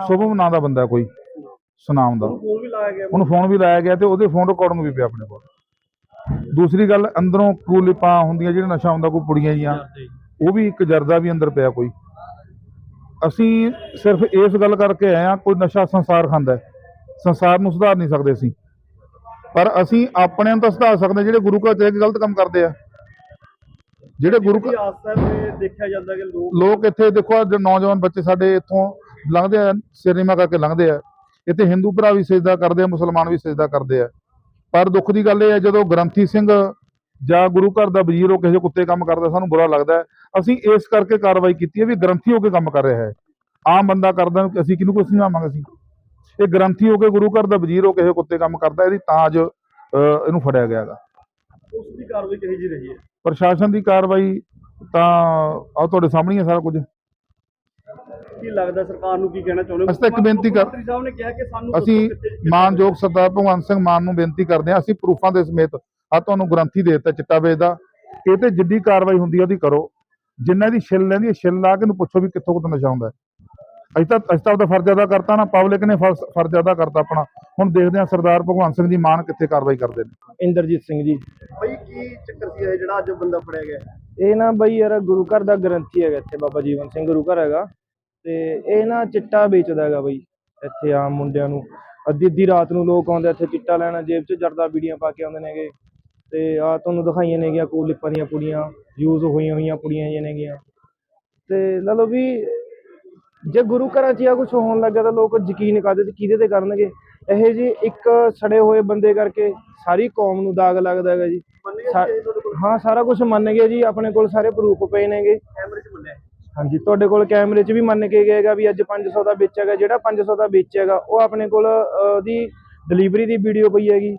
ਸ਼ੁਭਮ ਨਾਂ ਦਾ ਬੰਦਾ ਕੋਈ ਸੁਨਾਮ ਦਾ। ਉਹਨੂੰ ਫੋਨ ਵੀ ਲਾਇਆ ਗਿਆ। ਤੇ ਉਹਦੇ ਫੋਨ ਰਿਕਾਰਡਿੰਗ ਵੀ ਪਿਆ ਆਪਣੇ ਕੋਲ। ਦੂਸਰੀ ਗੱਲ ਅੰਦਰੋਂ ਕੂਲਿਪਾਂ ਹੁੰਦੀਆਂ ਜਿਹੜਾ ਨਸ਼ਾ ਹੁੰਦਾ ਕੋਈ ਪੁੜੀਆਂ ਜੀਆਂ ਉਹ ਵੀ ਇੱਕ ਜਰਦਾ ਵੀ ਅੰਦਰ ਪਿਆ ਕੋਈ। ਅਸੀਂ ਸਿਰਫ ਇਸ ਗੱਲ ਕਰਕੇ ਆਏ ਆ ਕੋਈ ਨਸ਼ਾ ਸੰਸਾਰ ਖਾਂਦਾ। ਸੰਸਾਰ ਨੂੰ ਸੁਧਾਰ ਨਹੀਂ ਸਕਦੇ ਅਸੀਂ। ਪਰ ਅਸੀਂ ਆਪਣਿਆਂ ਨੂੰ ਤਾਂ ਸੁਧਾਰ ਸਕਦੇ ਹਾਂ ਜਿਹੜੇ ਗੁਰੂ ਘਰ ਚ ਕੇ ਗਲਤ ਕੰਮ ਕਰਦੇ ਆ। ਜਿਹੜੇ ਗੁਰੂ ਘਰ ਤੇ ਦੇਖਿਆ ਜਾਂਦਾ ਕਿ ਲੋਕ ਲੋਕ ਇੱਥੇ ਦੇਖੋ ਅੱਜ ਨੌਜਵਾਨ ਬੱਚੇ ਸਾਡੇ ਇੱਥੋਂ ਲੰਘਦੇ ਆ ਸਿਰਨੀਮਾ ਕਰਕੇ ਲੰਘਦੇ ਆ। ਇੱਥੇ ਹਿੰਦੂ ਭਰਾ ਵੀ ਸਜਦਾ ਕਰਦੇ ਆ ਮੁਸਲਮਾਨ ਵੀ ਸਜਦਾ ਕਰਦੇ ਆ। ਪਰ ਦੁੱਖ ਦੀ ਗੱਲ ਇਹ ਹੈ ਜਦੋਂ ਗ੍ਰੰਥੀ ਸਿੰਘ ਜਾਂ ਗੁਰੂ ਘਰ ਦਾ ਵਜ਼ੀਰ ਉਹ ਕਿਸੇ ਕੁੱਤੇ ਕੰਮ ਕਰਦਾ ਸਾਨੂੰ ਬੁਰਾ ਲੱਗਦਾ ਹੈ। ਅਸੀਂ ਇਸ ਕਰਕੇ ਕਾਰਵਾਈ ਕੀਤੀ ਹੈ ਵੀ ਗ੍ਰੰਥੀ ਹੋ ਕੇ ਕੰਮ ਕਰ ਰਿਹਾ ਹੈ। ਆਮ ਬੰਦਾ ਕਰਦਾ ਅਸੀਂ ਕਿਹਨੂੰ ਕੁਛ ਨਹੀਂ ਆਵਾਂਗੇ ਅਸੀਂ। ਇਹ ਗ੍ਰੰਥੀ ਹੋ ਕੇ ਗੁਰੂ ਘਰ ਦਾ ਵਜ਼ੀਰ ਹੋ ਕੇ ਕਿਸੇ ਕੁੱਤੇ ਕੰਮ ਕਰਦਾ ਇਹਦੀ ਤਾਂ ਅੱਜ ਇਹਨੂੰ ਫੜਿਆ ਗਿਆ ਹੈਗਾ। ਉਸ ਦੀ ਕਾਰਵਾਈ ਕਹੀ ਜੀ ਰਹੀ ਹੈ? ਪ੍ਰਸ਼ਾਸਨ ਦੀ ਕਾਰਵਾਈ ਤਾਂ ਆ ਤੁਹਾਡੇ ਸਾਹਮਣੇ ਹੀ ਹੈ ਸਾਰਾ ਕੁਝ। ਕੀ ਲੱਗਦਾ ਸਰਕਾਰ ਨੂੰ ਕੀ ਕਹਿਣਾ ਚਾਹੁੰਦੇ? ਅਸੀਂ ਤਾਂ ਇੱਕ ਬੇਨਤੀ ਕਰ- ਮੰਤਰੀ ਸਾਹਿਬ ਨੇ ਕਿਹਾ ਕਿ ਸਾਨੂੰ ਅਸੀਂ ਮਾਨਯੋਗ ਸਰਦਾਰ ਭਗਵੰਤ ਸਿੰਘ ਮਾਨ ਨੂੰ ਬੇਨਤੀ ਕਰਦੇ ਹਾਂ ਅਸੀਂ ਪ੍ਰੂਫਾਂ ਦੇ ਸਮੇਤ ਆ ਤੁਹਾਨੂੰ ਗ੍ਰੰਥੀ ਦੇ ਦਿੱਤਾ ਚਿੱਟਾ ਵੇਚਦਾ। ਇਹ ਤੇ ਜਿੱਡੀ ਕਾਰਵਾਈ ਹੁੰਦੀ ਹੈ ਉਹਦੀ ਕਰੋ। ਜਿੰਨਾ ਦੀ ਛਿੱਲ ਲੈਂਦੀ ਹੈ ਛਿੱਲ ਲਾ ਕੇ ਨੂੰ ਪੁੱਛੋ ਵੀ ਕਿੱਥੋਂ ਕਿੱਥੋਂ ਨਸ਼ਾ ਹੁੰਦਾ। ਅਸੀਂ ਤਾਂ ਅਸੀਂ ਤਾਂ ਉਹਦਾ ਫਰਜ਼ ਅਦਾ ਕਰਤਾ ਨਾ ਪਬਲਿਕ ਨੇ ਫਰਜ਼ ਫਰਜ਼ ਅਦਾ ਕਰਤਾ ਆਪਣਾ। ਹੁਣ ਦੇਖਦੇ ਹਾਂ ਸਰਦਾਰ ਭਗਵੰਤ ਸਿੰਘ ਜੀ ਮਾਨ ਕਿੱਥੇ ਕਾਰਵਾਈ ਕਰਦੇ ਨੇ। ਇੰਦਰਜੀਤ ਸਿੰਘ ਜੀ। ਬਈ ਕੀ ਚੱਕਰ ਸੀ ਇਹ ਜਿਹੜਾ ਅੱਜ ਬੰਦਾ ਫੜਿਆ ਗਿਆ? ਇਹ ਨਾ ਬਈ ਯਾਰ ਗੁਰੂ ਘਰ ਦਾ ਗ੍ਰੰਥੀ ਹੈਗਾ ਇੱਥੇ ਬਾਬਾ ਜੀਵਨ ਸਿੰਘ ਗੁਰੂ ਘਰ ਹੈਗਾ। ਤੇ ਇਹ ਨਾ ਚਿੱਟਾ ਵੇਚਦਾ ਹੈਗਾ ਬਈ ਇੱਥੇ ਆਮ ਮੁੰਡਿਆਂ ਨੂੰ। ਅੱਧੀ ਅੱਧੀ ਰਾਤ ਨੂੰ ਲੋਕ ਆਉਂਦੇ ਇੱਥੇ ਚਿੱਟਾ ਲੈਣਾ ਜੇਬ 'ਚ ਜਰਦਾ ਬੀੜੀਆਂ ਪਾ ਕੇ ਆਉਂਦੇ ਨੇਗੇ। ਤੇ ਆ ਤੁਹਾਨੂੰ ਦਿਖਾਈਆਂ ਨੇਗੀਆਂ ਕੋਲਿਪਾਂ ਦੀਆਂ ਪੁੜੀਆਂ ਯੂਜ਼ ਹੋਈਆਂ ਹੋਈਆਂ ਪੁੜੀਆਂ ਜਿਹੀਆਂ ਨੇਗੀਆਂ। ਤੇ ਲਾ ਲਓ ਵੀ ਜੇ ਗੁਰੂ ਘਰਾਂ 'ਚ ਆ ਕੁਝ ਹੋਣ ਲੱਗਾ ਤਾਂ ਲੋਕ ਯਕੀਨ ਕਰਦੇ ਤੇ ਕਿਹਦੇ ਤੇ ਕਰਨਗੇ? ਇਹ ਜੀ ਇੱਕ ਸੜੇ ਹੋਏ ਬੰਦੇ ਕਰਕੇ ਸਾਰੀ ਕੌਮ ਨੂੰ ਦਾਗ ਲੱਗਦਾ ਹੈਗਾ ਜੀ। ਹਾਂ ਸਾਰਾ ਕੁਝ ਮੰਨ ਗਏ ਜੀ। ਆਪਣੇ ਕੋਲ ਸਾਰੇ ਪ੍ਰੂਫ ਪਏ ਨੇਗੇ। ਕੈਮਰੇ 'ਚ ਮੰਨਿਆ ਹਾਂਜੀ ਤੁਹਾਡੇ ਕੋਲ ਕੈਮਰੇ 'ਚ ਵੀ ਮੰਨ ਕੇ ਗਏਗਾ ਵੀ ਅੱਜ 500 ਦਾ ਵੇਚੇਗਾ ਜਿਹੜਾ 500 ਦਾ ਵੇਚੇਗਾ ਉਹ ਆਪਣੇ ਕੋਲ ਉਹਦੀ ਡਿਲੀਵਰੀ ਦੀ ਵੀਡੀਓ ਪਈ ਹੈਗੀ।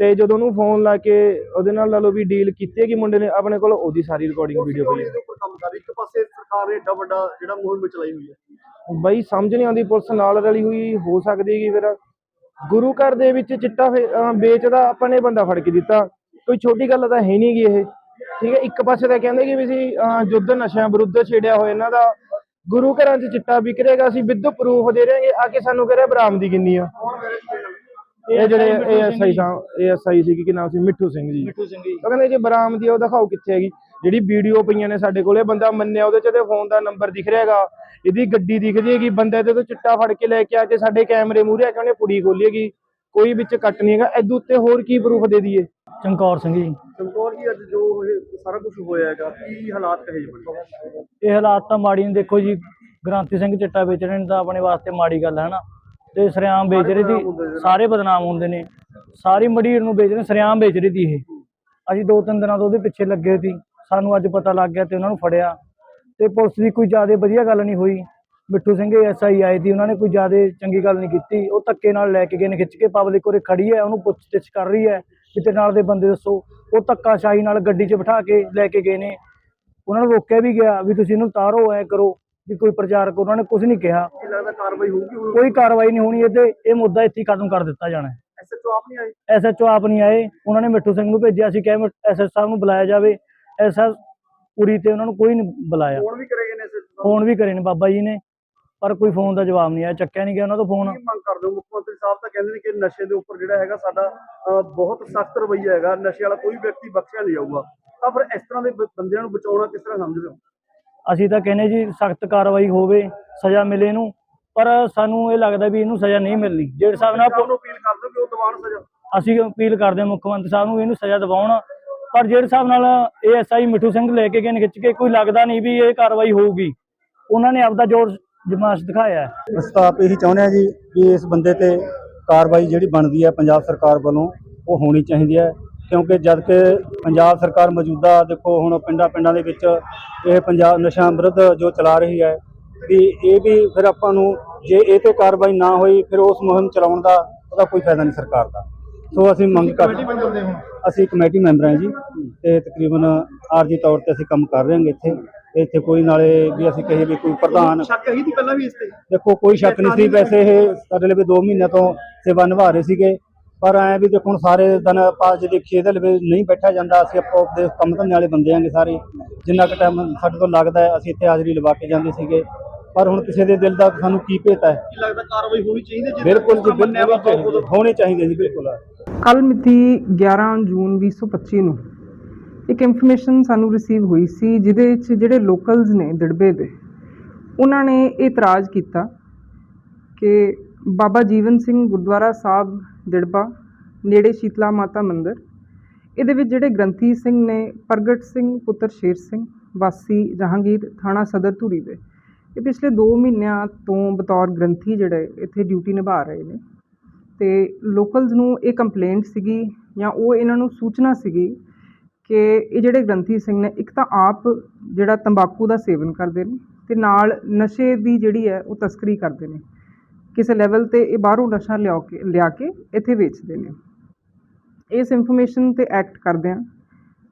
ਤੇ ਜਦੋਂ ਉਹਨੂੰ ਫੋਨ ਲਾ ਕੇ ਉਹਦੇ ਨਾਲ ਲਾ ਲਓ ਵੀ ਡੀਲ ਕੀਤੀ ਹੈਗੀ ਮੁੰਡੇ ਨੇ ਆਪਣੇ ਕੋਲ ਉਹਦੀ ਸਾਰੀ ਰਿਕਾਰਡਿੰਗ ਵੀਡੀਓ ਪਈ ਹੈ। ਇੱਕ ਪਾਸੇ ਸਰਕਾਰ ਨੇ ਏਡਾ ਵੱਡਾ ਜਿਹੜਾ ਮੁਹਿੰਮ ਚਲਾਈ ਹੋਈ ਹੈ। ਬਈ ਸਮਝ ਨਹੀਂ ਆਉਂਦੀ ਪੁਲਿਸ ਨਾਲ ਰਲੀ ਹੋਈ ਹੋ ਸਕਦੀ ਹੈਗੀ ਫਿਰ। ਗੁਰੂ ਘਰ ਦੇ ਵਿੱਚ ਚਿੱਟਾ ਵੇਚਦਾ ਆਪਾਂ ਨੇ ਬੰਦਾ ਫੜ ਕੇ ਦਿੱਤਾ। ਕੋਈ ਛੋਟੀ ਗੱਲ ਤਾਂ ਹੈ ਨਹੀਂ ਗੀ ਇਹ। ਠੀਕ ਹੈ ਇੱਕ ਪਾਸੇ ਤਾਂ ਕਹਿੰਦੇ ਕਿ ਵੀ ਅਸੀਂ ਯੁੱਧ ਨਸ਼ਿਆਂ ਵਿਰੁੱਧ ਛੇੜਿਆ ਹੋਇਆ ਇਹਨਾਂ ਦਾ। ਗੁਰੂ ਘਰਾਂ 'ਚ ਚਿੱਟਾ ਵਿਕ ਰਿਹਾਗਾ ਅਸੀਂ ਵਿਦ ਪ੍ਰੂਫ ਦੇ ਰਹੇ ਆ ਕੇ ਸਾਨੂੰ ਕਰਿਆ ਬਰਾਮਦੀ ਕਿੰਨੀ ਆ। ਇਹ ਜਿਹੜੇ ਏਐਸਆਈ ਸਾਹਿਬ ਏਐਸਆਈ ਸੀ ਕੀ ਨਾਮ ਸੀ? ਮਿੱਠੂ ਸਿੰਘ ਜੀ। ਮਿੱਠੂ ਸਿੰਘ ਜੀ। ਉਹ ਕਹਿੰਦੇ ਜੇ ਬਰਾਮਦੀ ਉਹ ਦਿਖਾਓ ਕਿੱਥੇ ਹੈਗੀ। ਜਿਹੜੀ ਵੀਡੀਓ ਪਈਆਂ ਨੇ ਸਾਡੇ ਕੋਲੇ ਬੰਦਾ ਮੰਨਿਆ ਉਹਦੇ 'ਚ ਤੇ ਫੋਨ ਦਾ ਨੰਬਰ ਦਿਖ ਰਿਹਾ ਹੈਗਾ। ਇਹਦੀ ਗੱਡੀ ਦਿਖਦੀ ਹੈਗੀ ਬੰਦਾ ਇਹਦੇ ਤੋਂ ਚਿੱਟਾ ਫੜ ਕੇ ਲੈ ਕੇ ਆ ਕੇ ਸਾਡੇ ਕੈਮਰੇ ਮੂਹਰੇ ਆ ਕੇ ਉਹਨੇ ਪੁੜੀ ਖੋਲੀ ਹੈਗੀ। ਕੋਈ ਵਿੱਚ ਕੱਟ ਨਹੀਂ ਹੈਗਾ। ਇਹਦੇ ਉੱਤੇ ਹੋਰ ਕੀ ਪ੍ਰੂਫ ਦੇ ਦਈਏ? ਚਮਕੌਰ ਸਿੰਘ ਜੀ। ਚਮਕੌਰ ਜੀ ਅੱਜ ਜੋ ਇਹ ਸਾਰਾ ਕੁਝ ਹੋਇਆ ਹੈਗਾ ਕੀ ਹਾਲਾਤ ਕਹੇ ਜੀ ਇਹ ਹਾਲਾਤ ਤਾਂ ਮਾੜੀ ਨੇ ਦੇਖੋ ਜੀ ਗ੍ਰਾਂਤੀ ਸਿੰਘ ਚਿੱਟਾ ਵੇਚਣੇ ਤਾਂ ਆਪਣੇ ਵਾਸਤੇ ਮਾੜੀ ਗੱਲ ਹੈ ਨਾ। ਤੇ ਸਰਿਆਮ ਵੇਚ ਰਹੀ ਸੀ। ਸਾਰੇ ਬਦਨਾਮ ਹੁੰਦੇ ਨੇ। ਸਾਰੀ ਮੜੀਰ ਨੂੰ ਵੇਚ ਰਹੇ ਸਰਿਆਮ ਵੇਚ ਰਹੀ ਸੀ ਇਹ। ਅਸੀਂ ਦੋ ਤਿੰਨ ਦਿਨਾਂ ਤੋਂ ਉਹਦੇ ਪਿੱਛੇ ਲੱਗੇ ਸੀ। ਸਾਨੂੰ ਅੱਜ ਪਤਾ ਲੱਗ ਗਿਆ ਤੇ ਉਹਨਾਂ ਨੂੰ ਫੜਿਆ। ਤੇ ਪੁਲਿਸ ਦੀ ਕੋਈ ਜ਼ਿਆਦਾ ਵਧੀਆ ਗੱਲ ਨਹੀਂ ਹੋਈ। ਬਿੱਟੂ ਸਿੰਘ ਐਸਆਈ ਆਏ ਸੀ ਉਹਨਾਂ ਨੇ ਕੋਈ ਜ਼ਿਆਦਾ ਚੰਗੀ ਗੱਲ ਨਹੀਂ ਕੀਤੀ। ਉਹ ਧੱਕੇ ਨਾਲ ਲੈ ਕੇ ਗਏ ਨੇ ਖਿੱਚ ਕੇ ਪਬਲਿਕ ਉਰੇ ਖੜੀ ਹੈ ਉਹਨੂੰ ਪੁੱਛ-ਗਿੱਛ ਕਰ ਰਹੀ ਹੈ ਤੇਰੇ ਨਾਲ ਦੇ ਬੰਦੇ ਦੱਸੋ। ਉਹ ਧੱਕਾਸ਼ਾਹੀ ਨਾਲ ਗੱਡੀ 'ਚ ਬਿਠਾ ਕੇ ਲੈ ਕੇ ਗਏ ਨੇ। ਉਹਨਾਂ ਨੂੰ ਰੋਕਿਆ ਵੀ ਗਿਆ ਵੀ ਤੁਸੀਂ ਇਹਨੂੰ ਉਤਾਰੋ ਐ ਕਰੋ। ਵੀ ਕੋਈ ਪ੍ਰਚਾਰਕ ਉਹਨਾਂ ਨੇ ਕੁਝ ਨਹੀਂ ਕਿਹਾ। ਕੀ ਲੱਗਦਾ ਕਾਰਵਾਈ ਹੋਊਗੀ ਹੁਣ? ਕੋਈ ਕਾਰਵਾਈ ਨਹੀਂ ਹੋਣੀ ਇਹਦੇ। ਇਹ ਮੁੱਦਾ ਇੱਥੇ ਹੀ ਖਤਮ ਕਰ ਦਿੱਤਾ ਜਾਣਾ ਐਸਐਚਓ ਆਪ ਨਹੀਂ ਆਏ? ਐਸਐਚਓ ਆਪ ਨਹੀਂ ਆਏ। ਉਹਨਾਂ ਨੇ ਮਿੱਠੂ ਸਿੰਘ ਨੂੰ ਭੇਜਿਆ ਸੀ ਕਿਹਾ ਐਸਐਸ ਸਾਹਿਬ ਨੂੰ ਬੁਲਾਇਆ ਜਾਵੇ। ਐਸਐਸ ਉਰੀ ਤੇ ਉਹਨਾਂ ਨੂੰ ਕੋਈ ਨਹੀਂ ਬੁਲਾਇਆ। ਫੋਨ ਵੀ ਕਰੇਗੇ ਨੇ ਐਸਐਚਓ ਫੋਨ ਵੀ ਕਰੇ ਨੇ ਬਾਬਾ ਜੀ ਨੇ। ਪਰ ਕੋਈ ਫੋਨ ਦਾ ਜਵਾਬ ਨਹੀਂ ਆਇਆ। ਚੱਕਿਆ ਨਹੀਂ ਗਿਆ ਉਹਨਾਂ ਤੋਂ ਫੋਨ ਕੀ ਮੰਗ ਕਰਦੇ ਹੋ? ਮੁੱਖ ਮੰਤਰੀ ਸਾਹਿਬ ਤਾਂ ਕਹਿੰਦੇ ਨੇ ਕਿ ਨਸ਼ੇ ਦੇ ਉੱਪਰ ਜਿਹੜਾ ਹੈਗਾ ਸਾਡਾ ਅਹ, ਬਹੁਤ ਸਖਤ ਰਵੱਈਆ ਹੈਗਾ। ਨਸ਼ੇ ਵਾਲਾ ਕੋਈ ਵਿਅਕਤੀ ਬਖਸ਼ਿਆ ਨਹੀਂ ਜਾਊਗਾ। ਤਾਂ ਫਿਰ ਇਸ ਤਰ੍ਹਾਂ ਦੇ ਬ- ਬੰਦਿਆਂ ਨੂੰ ਬਚਾਉਣਾ ਕਿਸ ਤਰ੍ਹਾਂ ਸਮਝਦੇ ਹੋ? ਅਸੀਂ ਤਾਂ ਕਹਿੰਦੇ ਜੀ ਸਖਤ ਕਾਰਵਾਈ ਹੋਵੇ ਸਜ਼ਾ ਮਿਲੇ ਇਹਨੂੰ ਪਰ ਸਾਨੂੰ ਇਹ ਲੱਗਦਾ ਵੀ ਇਹਨੂੰ ਸਜ਼ਾ ਨਹੀਂ ਮਿਲਣੀ। ਜਿਹੜੇ ਹਿਸਾਬ ਨਾਲ ਸਾਹਿਬ ਨੂੰ ਅਪੀਲ ਕਰਦੇ ਹੋ ਕਿ ਉਹ ਦੀਵਾਨ ਸਜ਼ਾ? ਅਸੀਂ ਅਪੀਲ ਕਰਦੇ ਹਾਂ ਮੁੱਖ ਮੰਤਰੀ ਸਾਹਿਬ ਨੂੰ ਇਹਨੂੰ ਸਜ਼ਾ ਦਿਵਾਉਣ ਪਰ ਜਿਹੜੇ ਹਿਸਾਬ ਨਾਲ ਏਐਸਆਈ ਮਿੱਠੂ ਸਿੰਘ ਲੈ ਕੇ ਗਏ ਨੇ ਖਿੱਚ ਕੇ ਕੋਈ ਲੱਗਦਾ ਨਹੀਂ ਵੀ ਇਹ ਕਾਰਵਾਈ ਹੋਊਗੀ। ਉਹਨਾਂ ਨੇ ਆਪਦਾ ਜ਼ੋਰ ਜਮਾਸ਼ ਦਿਖਾਇਆ ਹੈ। ਅਸੀਂ ਤਾਂ ਆਪ ਇਹੀ ਚਾਹੁੰਦੇ ਹਾਂ ਜੀ ਵੀ ਇਸ ਬੰਦੇ ਤੇ ਕਾਰਵਾਈ ਜਿਹੜੀ ਬਣਦੀ ਹੈ ਪੰਜਾਬ ਸਰਕਾਰ ਵੱਲੋਂ ਉਹ ਹੋਣੀ ਚਾਹੀਦੀ ਹੈ। ਕਿਉਂਕਿ ਜਦ ਕਿ ਪੰਜਾਬ ਸਰਕਾਰ ਮੌਜੂਦਾ ਦੇਖੋ ਹੁਣ ਪਿੰਡਾਂ ਪਿੰਡਾਂ ਦੇ ਵਿੱਚ ਇਹ ਪੰਜਾਬ ਨਸ਼ਾ ਵਿਰੁੱਧ ਜੋ ਚਲਾ ਰਹੀ ਹੈ ਵੀ ਇਹ ਵੀ ਫਿਰ ਆਪਾਂ ਨੂੰ ਜੇ ਇਹ ਤੇ ਕਾਰਵਾਈ ਨਾ ਹੋਈ ਫਿਰ ਉਸ ਮੁਹਿੰਮ ਚਲਾਉਣ ਦਾ ਉਹਦਾ ਕੋਈ ਫਾਇਦਾ ਨਹੀਂ ਸਰਕਾਰ ਦਾ। ਸੋ ਅਸੀਂ ਮੰਗ ਕਰ ਅਸੀਂ ਕਮੇਟੀ ਮੈਂਬਰ ਹਾਂ ਜੀ ਤੇ ਤਕਰੀਬਨ ਆਰਜੀ ਤੌਰ ਤੇ ਅਸੀਂ ਕੰਮ ਕਰ ਰਹੇ ਹਾਂ ਇੱਥੇ। ਇੱਥੇ ਕੋਈ ਨਾਲੇ ਵੀ ਅਸੀਂ ਕਹੀਏ ਵੀ ਕੋਈ ਪ੍ਰਧਾਨ ਸ਼ੱਕ ਹੀ ਸੀ ਪਹਿਲਾਂ ਵੀ ਇਸ ਤੇ? ਦੇਖੋ ਕੋਈ ਸ਼ੱਕ ਨਹੀਂ ਸੀ ਵੈਸੇ ਇਹ ਸਾਡੇ ਲਈ 2 ਮਹੀਨਿਆਂ ਤੋਂ ਸੇਵਾ ਨਿਭਾ ਰਹੇ ਸੀਗੇ। ਪਰ ਐ ਵੀ ਦੇਖੋ ਹੁਣ ਸਾਰੇ ਦਿਨ ਆਪਾਂ ਜੇ ਦੇਖੀਏ ਇਹਦੇ ਲਈ ਨਹੀਂ ਬੈਠਾ ਜਾਂਦਾ ਅਸੀਂ ਆਪੋ ਆਪਦੇ ਕੰਮ ਧੰਦੇ ਵਾਲੇ ਬੰਦੇ ਆਂਗੇ ਸਾਰੇ। ਜਿੰਨਾ ਕੁ ਟਾਈਮ ਸਾਡੇ ਤੋਂ ਲੱਗਦਾ ਹੈ ਅਸੀਂ ਇੱਥੇ ਹਾਜ਼ਰੀ ਲਵਾ ਕੇ ਜਾਂਦੇ ਸੀਗੇ। ਪਰ ਹੁਣ ਕਿਸੇ ਦੇ ਦਿਲ ਦਾ ਸਾਨੂੰ ਕੀ ਭੇਤਾ ਹੈ? ਕੀ ਲੱਗਦਾ ਕਾਰਵਾਈ ਹੋਣੀ ਚਾਹੀਦੀ ਜੇ ਬਿਲਕੁਲ ਜੀ ਬਿਲਕੁਲ ਹੋਣੀ ਚਾਹੀਦੀ ਜੀ ਬਿਲਕੁਲ। ਕੱਲ ਮਿਤੀ 11 ਜੂਨ 2025 ਨੂੰ ਇੱਕ ਇਨਫੋਰਮੇਸ਼ਨ ਸਾਨੂੰ ਰਿਸੀਵ ਹੋਈ ਸੀ ਜਿਹਦੇ ਵਿੱਚ ਜਿਹੜੇ ਲੋਕਲਸ ਨੇ ਦਿੜਬੇ ਦੇ ਉਹਨਾਂ ਨੇ ਇਤਰਾਜ਼ ਕੀਤਾ ਕਿ ਬਾਬਾ ਜੀਵਨ ਸਿੰਘ ਗੁਰਦੁਆਰਾ ਸਾਹਿਬ ਦਿੜਬਾ, ਨੇੜੇ ਸ਼ੀਤਲਾ ਮਾਤਾ ਮੰਦਿਰ। ਇਹਦੇ ਵਿੱਚ ਜਿਹੜੇ ਗ੍ਰੰਥੀ ਸਿੰਘ ਨੇ, ਪ੍ਰਗਟ ਸਿੰਘ, ਪੁੱਤਰ ਸ਼ੇਰ ਸਿੰਘ, ਵਾਸੀ ਜਹਾਂਗੀਰ, ਥਾਣਾ ਸਦਰ ਧੂਰੀ ਦੇ। ਇਹ ਪਿਛਲੇ 2 ਮਹੀਨਿਆਂ ਤੋਂ ਬਤੌਰ ਗ੍ਰੰਥੀ ਜਿਹੜੇ ਇੱਥੇ ਡਿਊਟੀ ਨਿਭਾ ਰਹੇ ਨੇ। ਤੇ ਲੋਕਲਸ ਨੂੰ ਇਹ ਕੰਪਲੇਂਟ ਸੀਗੀ ਜਾਂ ਉਹ ਇਹਨਾਂ ਨੂੰ ਸੂਚਨਾ ਸੀਗੀ ਕਿ ਇਹ ਜਿਹੜੇ ਗ੍ਰੰਥੀ ਸਿੰਘ ਨੇ, ਇੱਕ ਤਾਂ ਆਪ ਜਿਹੜਾ ਤੰਬਾਕੂ ਦਾ ਸੇਵਨ ਕਰਦੇ ਨੇ ਤੇ ਨਾਲ ਨਸ਼ੇ ਦੀ ਜਿਹੜੀ ਹੈ ਉਹ ਤਸਕਰੀ ਕਰਦੇ ਨੇ। ਕਿਸੇ ਲੈਵਲ ਤੇ ਇਹ ਬਾਹਰੋਂ ਨਸ਼ਾ ਲਿਆ ਕੇ ਲਿਆ ਕੇ ਇੱਥੇ ਵੇਚਦੇ ਨੇ। ਇਸ ਇਨਫੋਰਮੇਸ਼ਨ ਤੇ ਐਕਟ ਕਰਦੇ ਆ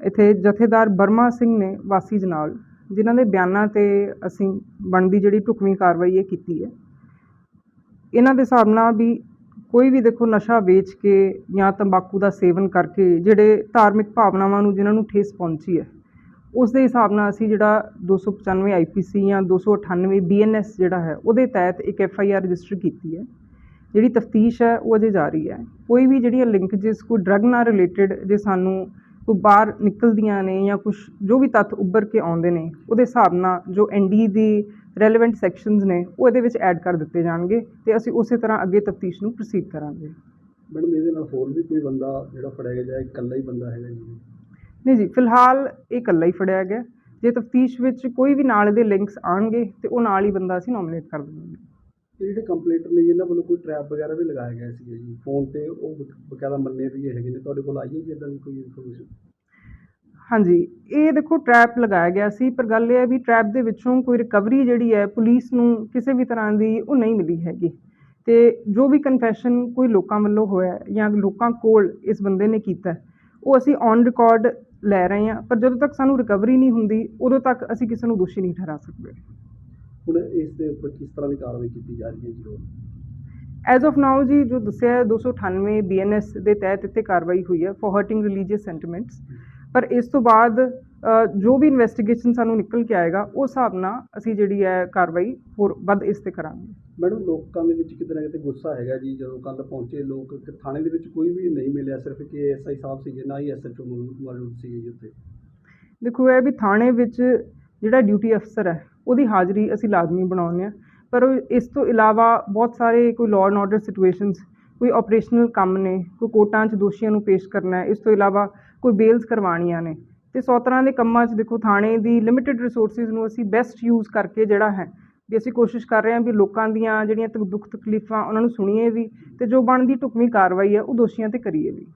ਇੱਥੇ ਜਥੇਦਾਰ ਬਰਮਾ ਸਿੰਘ ਨੇ ਵਾਸੀ ਜਨਾਲ, ਜਿਨ੍ਹਾਂ ਦੇ ਬਿਆਨਾਂ ਤੇ ਅਸੀਂ ਬਣਦੀ ਜਿਹੜੀ ਢੁਕਵੀਂ ਕਾਰਵਾਈ ਇਹ ਕੀਤੀ ਹੈ। ਇਹਨਾਂ ਦੇ ਹਿਸਾਬ ਨਾਲ ਵੀ ਕੋਈ ਵੀ ਦੇਖੋ ਨਸ਼ਾ ਵੇਚ ਕੇ ਜਾਂ ਤੰਬਾਕੂ ਦਾ ਸੇਵਨ ਕਰਕੇ ਜਿਹੜੇ ਧਾਰਮਿਕ ਭਾਵਨਾਵਾਂ ਨੂੰ, ਜਿਨ੍ਹਾਂ ਨੂੰ ਠੇਸ ਪਹੁੰਚੀ ਹੈ ਉਸ ਦੇ ਹਿਸਾਬ ਨਾਲ ਅਸੀਂ ਜਿਹੜਾ 295 ਆਈਪੀਸੀ ਜਾਂ 298 ਬੀਐਨਐਸ ਜਿਹੜਾ ਹੈ, ਉਹਦੇ ਤਹਿਤ ਇੱਕ ਐਫਆਈਆਰ ਰਜਿਸਟਰ ਕੀਤੀ ਹੈ। ਜਿਹੜੀ ਤਫਤੀਸ਼ ਹੈ, ਉਹ ਅਜੇ ਜਾਰੀ ਹੈ। ਕੋਈ ਵੀ ਜਿਹੜੀਆਂ ਲਿੰਕੇजेस ਕੋਈ ਡਰੱਗ ਨਾਲ ਰਿਲੇਟਡ ਜੇ ਸਾਨੂੰ ਕੋਈ ਬਾਹਰ ਨਿਕਲਦੀਆਂ ਨੇ ਜਾਂ ਕੁਝ ਜੋ ਵੀ ਤੱਥ ਉੱਭਰ ਕੇ ਆਉਂਦੇ ਨੇ, ਉਹਦੇ ਹਿਸਾਬ ਨਾਲ ਜੋ ਐਨਡੀ ਦੀ ਰੈਲੇਵੈਂਟ ਸੈਕਸ਼ਨਸ ਨੇ, ਉਹ ਇਹਦੇ ਵਿੱਚ ਐਡ ਕਰ ਦਿੱਤੇ ਜਾਣਗੇ ਤੇ ਅਸੀਂ ਉਸੇ ਤਰ੍ਹਾਂ ਅੱਗੇ ਤਫਤੀਸ਼ ਨੂੰ ਪ੍ਰੋਸੀਡ ਕਰਾਂਗੇ। ਮੈਡਮ, ਇਹਦੇ ਨਾਲ ਹੋਰ ਵੀ ਕੋਈ ਬੰਦਾ ਜਿਹੜਾ ਫੜਿਆ ਗਿਆ ਜਾਂ ਇਕੱਲਾ ਹੀ ਬੰਦਾ ਹੈਗਾ ਜੀ? ਨਹੀਂ ਜੀ ਫਿਲਹਾਲ ਇਹ ਇਕੱਲਾ ਹੀ ਫੜਿਆ ਗਿਆ। ਜੇ ਤਫਤੀਸ਼ ਵਿੱਚ ਕੋਈ ਵੀ ਨਾਲ ਦੇ ਲਿੰਕਸ ਆਣਗੇ ਤੇ ਉਹ ਨਾਲ ਹੀ ਬੰਦਾ ਅਸੀਂ ਨੋਮੀਨੇਟ ਕਰ ਦੇਵਾਂਗੇ ਤੇ ਜਿਹੜੇ ਕੰਪਲੇਂਟਰ ਨੇ ਇਹਨਾਂ ਵੱਲੋਂ ਕੋਈ ਟਰੈਪ ਵਗੈਰਾ ਵੀ ਲਗਾਇਆ ਗਿਆ ਸੀ ਜੀ? ਫੋਨ ਤੇ ਉਹ ਬਕ- ਬਕਾਇਦਾ ਮੰਨੇ ਵੀ ਹੈਗੇ ਨੇ। ਤੁਹਾਡੇ ਕੋਲ ਆਈ ਹੈ ਜੀ ਇਦਾਂ ਦੀ ਕੋਈ ਇਨਫੋਰਮੇਸ਼ਨ ਹਾਂਜੀ ਇਹ ਦੇਖੋ ਟਰੈਪ ਲਗਾਇਆ ਗਿਆ ਸੀ ਪਰ ਗੱਲ ਇਹ ਹੈ ਵੀ ਟਰੈਪ ਦੇ ਵਿੱਚੋਂ ਕੋਈ ਰਿਕਵਰੀ ਜਿਹੜੀ ਹੈ ਪੁਲਿਸ ਨੂੰ ਕਿਸੇ ਵੀ ਤਰ੍ਹਾਂ ਦੀ ਉਹ ਨਹੀਂ ਮਿਲੀ ਹੈਗੀ। ਤੇ ਜੋ ਵੀ ਕਨਫੈਸ਼ਨ ਕੋਈ ਲੋਕਾਂ ਵੱਲੋਂ ਹੋਇਆ ਜਾਂ ਲੋਕਾਂ ਕੋਲ ਇਸ ਬੰਦੇ ਨੇ ਕੀਤਾ ਉਹ ਅਸੀਂ ਔਨ ਰਿਕਾਰਡ ਲੈ ਰਹੇ ਹਾਂ ਪਰ ਜਦੋਂ ਤੱਕ ਸਾਨੂੰ ਰਿਕਵਰੀ ਨਹੀਂ ਹੁੰਦੀ ਉਦੋਂ ਤੱਕ ਅਸੀਂ ਕਿਸੇ ਨੂੰ ਦੋਸ਼ੀ ਨਹੀਂ ਠਹਿਰਾ ਸਕਦੇ। ਹੁਣ ਇਸ ਦੇ ਉੱਪਰ ਕਿਸ ਤਰ੍ਹਾਂ ਦੀ ਕਾਰਵਾਈ ਕੀਤੀ ਜਾ ਰਹੀ ਹੈ ਜੀ ਐਜ਼ ਆਫ ਨਾਓ ਜੀ ਜੋ ਦੱਸਿਆ ਹੈ 298 ਬੀਐਨਐਸ ਦੇ ਤਹਿਤ ਇੱਥੇ ਕਾਰਵਾਈ ਹੋਈ ਹੈ ਫॉर ਹਰਟਿੰਗ ਰਿਲੀਜੀਅਸ ਸੈਂਟੀਮੈਂਟਸ ਪਰ ਇਸ ਤੋਂ ਬਾਅਦ ਜੋ ਵੀ ਇਨਵੈਸਟੀਗੇਸ਼ਨ ਸਾਨੂੰ ਨਿਕਲ ਕੇ ਆਏਗਾ ਉਸ ਹਿਸਾਬ ਨਾਲ ਅਸੀਂ ਜਿਹੜੀ ਹੈ ਕਾਰਵਾਈ ਹੋਰ ਵੱਧ ਇਸ ਤੇ ਕਰਾਂਗੇ। ਮੈਡਮ ਲੋਕਾਂ ਦੇ ਵਿੱਚ ਕਿਤੇ ਨਾ ਕਿਤੇ ਗੁੱਸਾ ਹੈਗਾ ਜੀ ਜਦੋਂ ਕੱਲ ਪਹੁੰਚੇ ਲੋਕ ਕਿ ਥਾਣੇ ਦੇ ਵਿੱਚ ਕੋਈ ਵੀ ਨਹੀਂ ਮਿਲਿਆ ਸਿਰਫ ਕਿ ਐਸਆਈ ਸਾਹਿਬ ਸੀਗੇ ਨਾ ਹੀ ਐਸਐਚਓ ਮੌਜੂਦ ਸੀਗੇ ਜੀ ਉੱਥੇ। ਦੇਖੋ ਇਹ ਵੀ ਥਾਣੇ ਵਿੱਚ ਜਿਹੜਾ ਡਿਊਟੀ ਅਫਸਰ ਹੈ ਉਹਦੀ ਹਾਜ਼ਰੀ ਅਸੀਂ ਲਾਜ਼ਮੀ ਬਣਾਉਂਦੇ ਹਾਂ। ਪਰ ਇਸ ਤੋਂ ਇਲਾਵਾ ਬਹੁਤ ਸਾਰੇ ਕੋਈ ਲਾਅ ਐਂਡ ਆਰਡਰ ਸਿਚੁਏਸ਼ਨਸ ਕੋਈ ਆਪਰੇਸ਼ਨਲ ਕੰਮ ਨੇ ਕੋਈ ਕੋਰਟਾਂ 'ਚ ਦੋਸ਼ੀਆਂ ਨੂੰ ਪੇਸ਼ ਕਰਨਾ ਹੈ ਇਸ ਤੋਂ ਇਲਾਵਾ ਕੋਈ ਬੇਲਸ ਕਰਵਾਉਣੀਆਂ ਨੇ। ਤੇ ਸੌ ਤਰ੍ਹਾਂ ਦੇ ਕੰਮਾਂ 'ਚ ਦੇਖੋ ਥਾਣੇ ਦੀ ਲਿਮਿਟਿਡ ਰਿਸੋਰਸਿਸ ਨੂੰ ਅਸੀਂ ਬੈਸਟ ਯੂਜ਼ ਕਰਕੇ ਜਿਹੜਾ ਹੈ, ਵੀ ਅਸੀਂ ਕੋਸ਼ਿਸ਼ ਕਰ ਰਹੇ ਹਾਂ ਵੀ ਲੋਕਾਂ ਦੀਆਂ ਜਿਹੜੀਆਂ ਤਕ- ਦੁੱਖ ਤਕਲੀਫਾਂ ਉਹਨਾਂ ਨੂੰ ਸੁਣੀਏ ਵੀ ਤੇ ਜੋ ਬਣਦੀ ਢੁਕਵੀਂ ਕਾਰਵਾਈ ਹੈ ਉਹ ਦੋਸ਼ੀਆਂ ਤੇ ਕਰੀਏ ਵੀ।